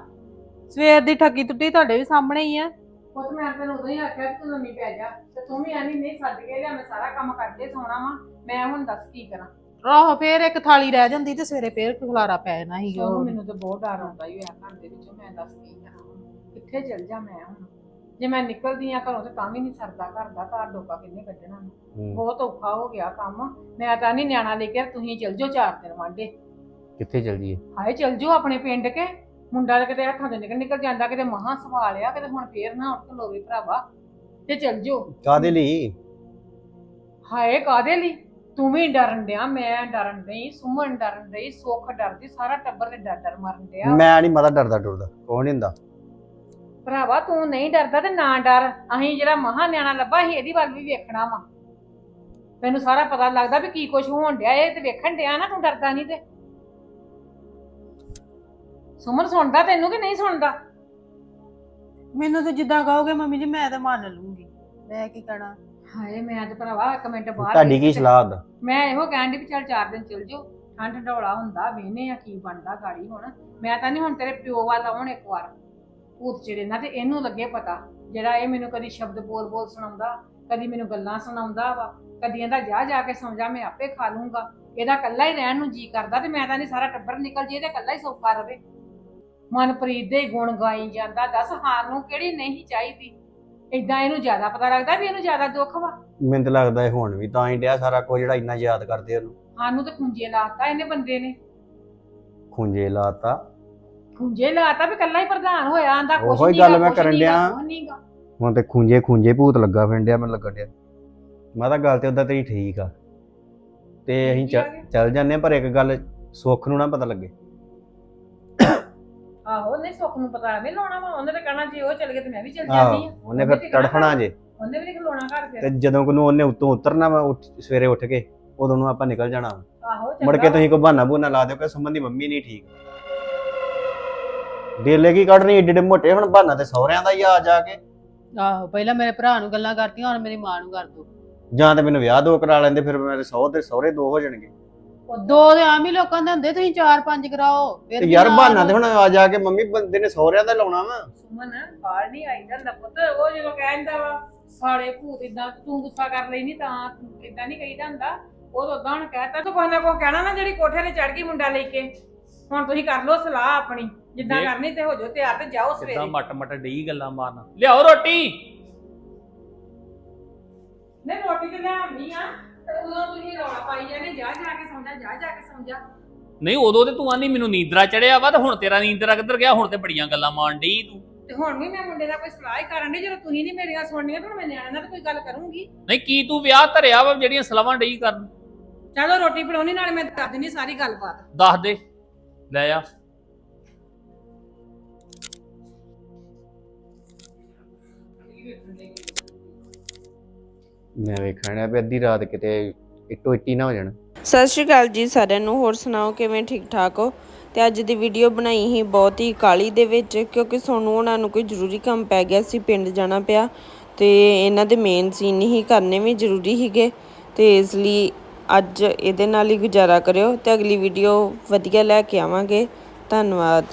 ਸਵੇਰ ਦੀ ਠੱਗੀ ਟੁੱਟੀ ਤੁਹਾਡੇ ਵੀ ਸਾਹਮਣੇ ਹੀ ਆ। ਪੁੱਤ ਮੈਂ ਤੈਨੂੰ ਉਦੋਂ ਹੀ ਆਖਿਆ ਕਿ ਤੂੰ ਲੰਮੀ ਪੈ ਜਾ ਤੇ ਤੂੰ ਵੀ ਆਨੀ ਨਹੀਂ ਸੱਦ ਕੇ ਲਿਆ ਮੈਂ ਸਾਰਾ ਕੰਮ ਕਰਕੇ ਸੋਣਾ ਵਾ। ਮੈਂ ਹੁਣ ਦੱਸ ਕੀ ਕਰਾਂ। ਆਹੋ ਫੇਰ ਇੱਕ ਥਾਲੀ ਰਹਿ ਜਾਂਦੀ ਤੇ ਸਵੇਰੇ ਫੇਰ ਖਲਾਰਾ ਪੈ ਜਾਣਾ ਸੀ ਉਹ ਮੈਨੂੰ ਤਾਂ ਬਹੁਤ ਡਰ ਆਉਂਦਾ ਹੀ ਹੋਇਆ ਘਰ ਦੇ ਵਿੱਚੋਂ ਮੈਂ ਦੱਸ ਕੀ ਕਰਾਂ? ਕਿੱਥੇ ਚਲ ਜਾ ਮੈਂ ਹੁਣ? ਜੇ ਮੈਂ ਨਿਕਲਦੀ ਆ ਘਰੋਂ ਤੇ ਤਾਂ ਵੀ ਨਹੀਂ ਸਰਦਾ ਘਰ ਦਾ ਘਰ ਡੋਕਾ ਕਿੰਨੇ ਕੱਢਣਾ ਹੂੰ, ਬਹੁਤ ਔਖਾ ਹੋ ਗਿਆ ਕੰਮ। ਮੈਂ ਤਾਂ ਨਹੀਂ ਨਿਆਣਾ ਲੈ ਕੇ ਤੁਸੀਂ ਚਲ ਜਾਓ ਚਾਰ ਦਿਨ ਵਾਂਡੇ ਕਿੱਥੇ ਚਲ ਜੀਏ ਹਾਏ ਚਲ ਜਾਓ ਆਪਣੇ ਪਿੰਡ ਕੇ। ਮੁੰਡਾ ਤਾਂ ਕਿਤੇ ਹੱਥਾਂ ਦੇ ਨਿਕਲ ਨਿਕਲ ਜਾਂਦਾ ਕਿਤੇ ਮਹਾ ਸਵਾਲਿਆ ਕਿਤੇ ਹੁਣ ਫੇਰ ਨਾ ਉੱਠ ਲੋਵੇ ਭਰਾਵਾ ਤੇ ਚਲ ਜਾਓ। ਕਾਦੇ ਲਈ? ਹਾਏ ਕਾਦੇ ਲਈ? ਤੂੰ ਵੀ ਡਰਨ ਡਿਆ ਮੈਂ ਡਰਨ ਡਈ ਸੁਮਨ ਡਰਨ ਡਈ ਸੁੱਖ ਡਰਦੀ ਸਾਰਾ ਟੱਬਰ ਦੇ ਡਰ ਡਰ ਮਰਨ ਡਿਆ। ਮੈਂ ਨਹੀਂ ਮਤਾ ਡਰਦਾ ਡਰਦਾ ਕੌਣ ਹੁੰਦਾ। ਭਰਾਵਾ ਤੂੰ ਨਹੀਂ ਡਰਦਾ ਤੇ ਨਾ ਡਰ। ਅਸੀਂ ਜਿਹੜਾ ਮਹਾ ਨਿਆਣਾ ਲੱਭਾ ਸੀ ਇਹਦੀ ਵੱਲ ਵੀ ਵੇਖਣਾ ਵਾ। ਤੈਨੂੰ ਸਾਰਾ ਪਤਾ ਲੱਗਦਾ ਵੀ ਕੀ ਕੁਝ ਹੋਣ ਡਿਆ ਇਹ ਤੇ ਵੇਖਣ ਡਿਆ ਨਾ ਤੂੰ ਡਰਦਾ ਨਹੀਂ ਤੇ। ਸੁਮਨ ਸੁਣਦਾ ਤੈਨੂੰ ਕਿ ਨਹੀਂ ਸੁਣਦਾ? ਮੈਨੂੰ ਤਾਂ ਜਿੱਦਾਂ ਕਹੋਗੇ ਮੰਮੀ ਜੀ ਮੈਂ ਤਾਂ ਮੰਨ ਲੂੰਗੀ। ਮੈਂ ਕੀ ਕਹਿਣਾ? ਹਾਏ ਮੈਂ ਤੇ ਭਰਾਵਾ ਇੱਕ ਮਿੰਟ ਬਾਹਰ ਤੁਹਾਡੀ ਕੀ ਸਲਾਹ ਦਾ ਮੈਂ ਇਹੋ ਕਹਿਣ ਦੀ ਵੀ ਚੱਲ ਚਾਰ ਦਿਨ ਚਲ ਜਾਓ। ਠੰਡ ਢੋਲਾ ਹੁੰਦਾ ਵੇਨੇ ਆ ਕੀ ਬਣਦਾ ਗਾੜੀ ਹੁਣ। ਮੈਂ ਤਾਂ ਨਹੀਂ ਹੁਣ ਤੇਰੇ ਪਿਓ ਵੱਲ ਆਉਣ ਇੱਕ ਵਾਰ। ਭੂਤ ਚਿੜੇ ਨਾ ਤੇ ਇਹਨੂੰ ਲੱਗੇ ਪਤਾ ਜਿਹੜਾ ਇਹ ਮੈਨੂੰ ਕਦੀ ਸ਼ਬਦ ਬੋਲ ਬੋਲ ਸੁਣਾਉਂਦਾ ਕਦੀ ਮੈਨੂੰ ਗੱਲਾਂ ਸੁਣਾਉਂਦਾ ਵਾ ਕਦੀ ਇਹਦਾ ਜਾ ਜਾ ਕੇ ਸਮਝਾ ਮੈਂ ਆਪੇ ਖਾ ਲੂੰਗਾ। ਇਹਦਾ ਕੱਲਾ ਹੀ ਰਹਿਣ ਨੂੰ ਜੀ ਕਰਦਾ ਤੇ ਮੈਂ ਤਾਂ ਨਹੀਂ ਸਾਰਾ ਟੱਬਰ ਨਿਕਲ ਜੇ ਇਹਦੇ ਕੱਲਾ ਹੀ ਸੌਖਾ ਰਵੇ। ਮਨਪ੍ਰੀਤ ਦੇ ਗੁਣ ਗਾਈ ਜਾਂਦਾ ਦੱਸ ਹਾਰ ਨੂੰ ਕਿਹੜੀ ਨਹੀਂ ਚਾਹੀਦੀ? ਇਦਾਂ ਇਹਨੂੰ ਜ਼ਿਆਦਾ ਪਤਾ ਲੱਗਦਾ ਵੀ ਇਹਨੂੰ ਜ਼ਿਆਦਾ ਦੁੱਖ ਵਾ? ਮੈਨੂੰ ਤਾਂ ਲੱਗਦਾ ਇਹ ਹੁਣ ਵੀ ਤਾਂ ਹੀ ਡਿਆ ਸਾਰਾ ਕੁਝ ਜਿਹੜਾ ਇੰਨਾ ਯਾਦ ਕਰਦੇ ਉਹਨੂੰ। ਸਾਨੂੰ ਤੇ ਖੁੰਝੇ ਲਾਤਾ ਇਹਨੇ ਬੰਦੇ ਨੇ। ਖੁੰਝੇ ਲਾਤਾ। ਖੁੰਝੇ ਲਾਤਾ ਵੀ ਕੱਲਾ ਹੀ ਪ੍ਰਧਾਨ ਹੋਇਆ ਆਂਦਾ ਕੁਛ ਉਹੀ ਨੀ ਗੱਲ ਮੈਂ ਕਰਨ ਨੀ ਡਿਆ। ਨੀ। ਹੁਣ ਤੇ ਖੁੰਝੇ ਖੁੰਝੇ ਭੂਤ ਲੱਗਾ ਫਿੰਡਿਆ ਮੈਨੂੰ ਲੱਗਣ ਡਿਆ। ਮੈਂ ਤਾਂ ਗੱਲ ਤੇ ਉਦਾਂ ਤੇਰੀ ਠੀਕ ਆ। ਤੇ ਅਸੀਂ ਚੱਲ- ਗਿਆ? ਜਾਂਦੇ ਆ ਪਰ ਇੱਕ ਗੱਲ ਸੁੱਖ ਨੂੰ ਨਾ ਪਤਾ ਲੱਗੇ। ਆਹੋ ਨਹੀਂ ਸੁੱਖ ਨੂੰ ਪਤਾ ਨਹੀਂ ਲਾਉਣਾ ਵਾ ਉਹਨੇ ਤਾਂ ਕਹਿਣਾ ਜੇ ਉਹ ਚੱਲ ਗਏ ਤੇ ਮੈਂ ਵੀ ਚੱਲ ਜਾਂਦੀ ਆ। ਉਹਨੇ ਫਿਰ ਤੜਫਣਾ ਜੇ। ਉਹਨੇ ਵੀ ਨਹੀਂ ਖਲੋਣਾ ਘਰ ਤੇ ਫਿਰ ਜਦੋਂ ਕੋਨੂੰ ਉਹਨੇ ਉੱਤੋਂ ਉਤਰਨਾ ਵਾ ਉੱਠ ਸਵੇਰੇ ਉੱਠ ਕੇ ਉਦੋਂ ਨੂੰ ਆਪਾਂ ਨਿਕਲ ਜਾਣਾ ਵਾ। ਆਹੋ ਮੁੜ ਕੇ ਚੰਗਾ ਤੁਸੀਂ ਕੋਈ ਬਹਾਨਾ ਬੂਨਾ ਲਾ ਦਿਓ ਕਿ ਸੁਮਨ ਦੀ ਮੰਮੀ ਨਹੀਂ ਠੀਕ। ਡੇਲੇ ਕੀ ਕੱਢਣੀ ਏਡੇ ਏਡੇ ਮੋਟੇ ਹੁਣ ਬਹਾਨਾ ਤੇ ਸਹੁਰਿਆਂ ਦਾ ਹੀ ਆ ਜਾ ਕੇ। ਆਹੋ ਪਹਿਲਾਂ ਮੇਰੇ ਭਰਾ ਨੂੰ ਗੱਲਾਂ ਕਰਤੀਆਂ ਹੁਣ ਮੇਰੀ ਮਾਂ ਨੂੰ ਕਰ ਦੋ। ਜਾਂ ਤੇ ਮੈਨੂੰ ਵਿਆਹ ਦੋ ਕਰਾ ਲੈਂਦੇ ਫਿਰ ਮੇਰੇ ਸਹੁਰੇ ਤੇ ਸਹੁਰੇ ਦੋ ਹੋ ਜਾਣਗੇ। ਦੋ ਦੇ ਆਮ ਹੀ ਲੋਕਾਂ ਦੇ ਹੁੰਦੇ ਤੁਸੀਂ ਚਾਰ ਪੰਜ ਕਰਾਓ। ਫਿਰ ਤੇ ਵੀ ਯਾਰ ਬਹਾਨਾ ਤੇ ਹੁਣ ਆ ਜਾ ਕੇ ਮੰਮੀ ਬੰਦੇ ਨੇ ਸਹੁਰਿਆਂ ਦਾ ਲਾਉਣਾ ਵਾ। ਸੁਮਨ ਬਾਹਰ ਨਹੀਂ ਆਈ ਜਾਂਦਾ ਪੁੱਤ ਉਹ ਜਦੋਂ ਕਹਿੰਦਾ ਵਾ ਸਾਲੇ ਭੂਤ ਇਦਾਂ ਤੂੰ ਗੁੱਸਾ ਕਰ ਲਈ ਨਹੀਂ ਤਾਂ ਇਦਾਂ ਨਹੀਂ ਕਹੀਦਾ ਹੁੰਦਾ। ਉਹ ਤਾਂ ਉਦਾਂ ਹੁਣ ਕਹਿਤਾ ਤੂੰ ਕੋਈ ਨਾ ਕੋਈ ਕਹਿਣਾ ਨਾ ਜਿਹੜੀ ਕੋਠੇ ਤੇ ਚੜ ਗਈ ਮੁੰਡਾ ਲੈ ਕੇ। ਹੁਣ ਤੁਸੀਂ ਕਰ ਲਓ ਸਲਾਹ ਆਪਣੀ ਜਿੱਦਾਂ। ਕਰਨੀ ਤੇ ਹੋ ਜਾਓ ਤਿਆਰ ਤੇ ਜਾਓ ਕਿੱਦਾਂ ਸਵੇਰੇ। ਮਟ ਮਟ ਡਈ ਗੱਲਾਂ ਮਾਰਨਾ। ਲਿਆਓ ਰੋਟੀ। ਨਹੀਂ ਰੋਟੀ ਤੇ ਲਿਆਉਣੀ ਆ ਤੇ ਉਦੋਂ ਤੁਸੀਂ ਰੌਲਾ ਪਾਈ ਜਾਂਦੇ ਜਾ ਜਾ ਕੇ ਸਮਝਾ ਜਾ ਜਾ ਕੇ ਸਮਝਾ ਨਹੀਂ ਉਦੋਂ ਤੇ ਤੂੰ ਆਨੀ ਮੈਨੂੰ ਨੀਂਦਰਾ ਚੜਿਆ ਵਾ ਤੇ ਹੁਣ ਤੇਰਾ ਨੀਂਦਰਾ ਕਿੱਧਰ ਗਿਆ? ਹੁਣ ਤੇ ਬੜੀਆਂ ਗੱਲਾਂ ਮਾਰਨ ਡਈ ਤੂੰ। ਤੇ ਹੁਣ ਵੀ ਮੈਂ ਮੁੰਡੇ ਦਾ ਕੋਈ ਸਲਾਹ ਹੀ ਕਰਨ ਦੀ ਜਦੋਂ ਤੁਸੀਂ ਨਹੀਂ ਮੇਰੀਆਂ ਸੁਣਨੀਆਂ ਤਾਂ ਹੁਣ ਮੈਂ ਨਿਆਣੇ ਨਾਲ ਤਾਂ ਕੋਈ ਗੱਲ ਕਰੂੰਗੀ। ਨਹੀਂ ਕੀ ਤੂੰ ਵਿਆਹ ਧਰਿਆ ਵਾ ਜਿਹੜੀਆਂ ਸਲਾਵਾਂ ਡਈ ਕਰਨ? ਚਲੋ ਰੋਟੀ ਬਣਾਉਣੀ ਨਾਲੇ ਮੈਂ ਦੱਸ ਦਿੰਦੀ ਸਾਰੀ ਗੱਲਬਾਤ। ਦੱਸ ਦੇ। ਲੈ ਆ ਮੈਂ ਵੇਖਣ ਵੀ ਅੱਧੀ ਰਾਤ ਕਿਤੇ ਇੱਟੋ ਇੱਟੀ ਨਾ ਹੋ ਜਾਣ। ਸਤਿ ਸ਼੍ਰੀ ਅਕਾਲ ਜੀ ਸਾਰਿਆਂ ਨੂੰ ਹੋਰ ਸੁਣਾਓ ਕਿਵੇਂ ਠੀਕ ਠਾਕ ਹੋ? ਤੇ ਅੱਜ ਦੀ ਵੀਡੀਓ ਬਣਾਈ ਹੀ ਬਹੁਤ ਹੀ ਕਾਲੀ ਦੇ ਵਿੱਚ ਕਿਉਂਕਿ ਸੋਨੂੰ ਉਹਨਾਂ ਨੂੰ ਕੋਈ ਜ਼ਰੂਰੀ ਕੰਮ ਪੈ ਗਿਆ ਸੀ ਪਿੰਡ ਜਾਣਾ ਪਿਆ। ਤੇ ਇਹਨਾਂ ਦੇ ਮੇਨ ਸੀਨ ਹੀ ਕਰਨੇ ਵੀ ਜ਼ਰੂਰੀ ਹੀਗੇ ਤੇ ਇਸ ਲਈ ਅੱਜ ਇਹਦੇ ਨਾਲ ਹੀ ਗੁਜ਼ਾਰਾ ਕਰਿਓ ਅਤੇ ਅਗਲੀ ਵੀਡੀਓ ਵਧੀਆ ਲੈ ਕੇ ਆਵਾਂਗੇ। ਧੰਨਵਾਦ।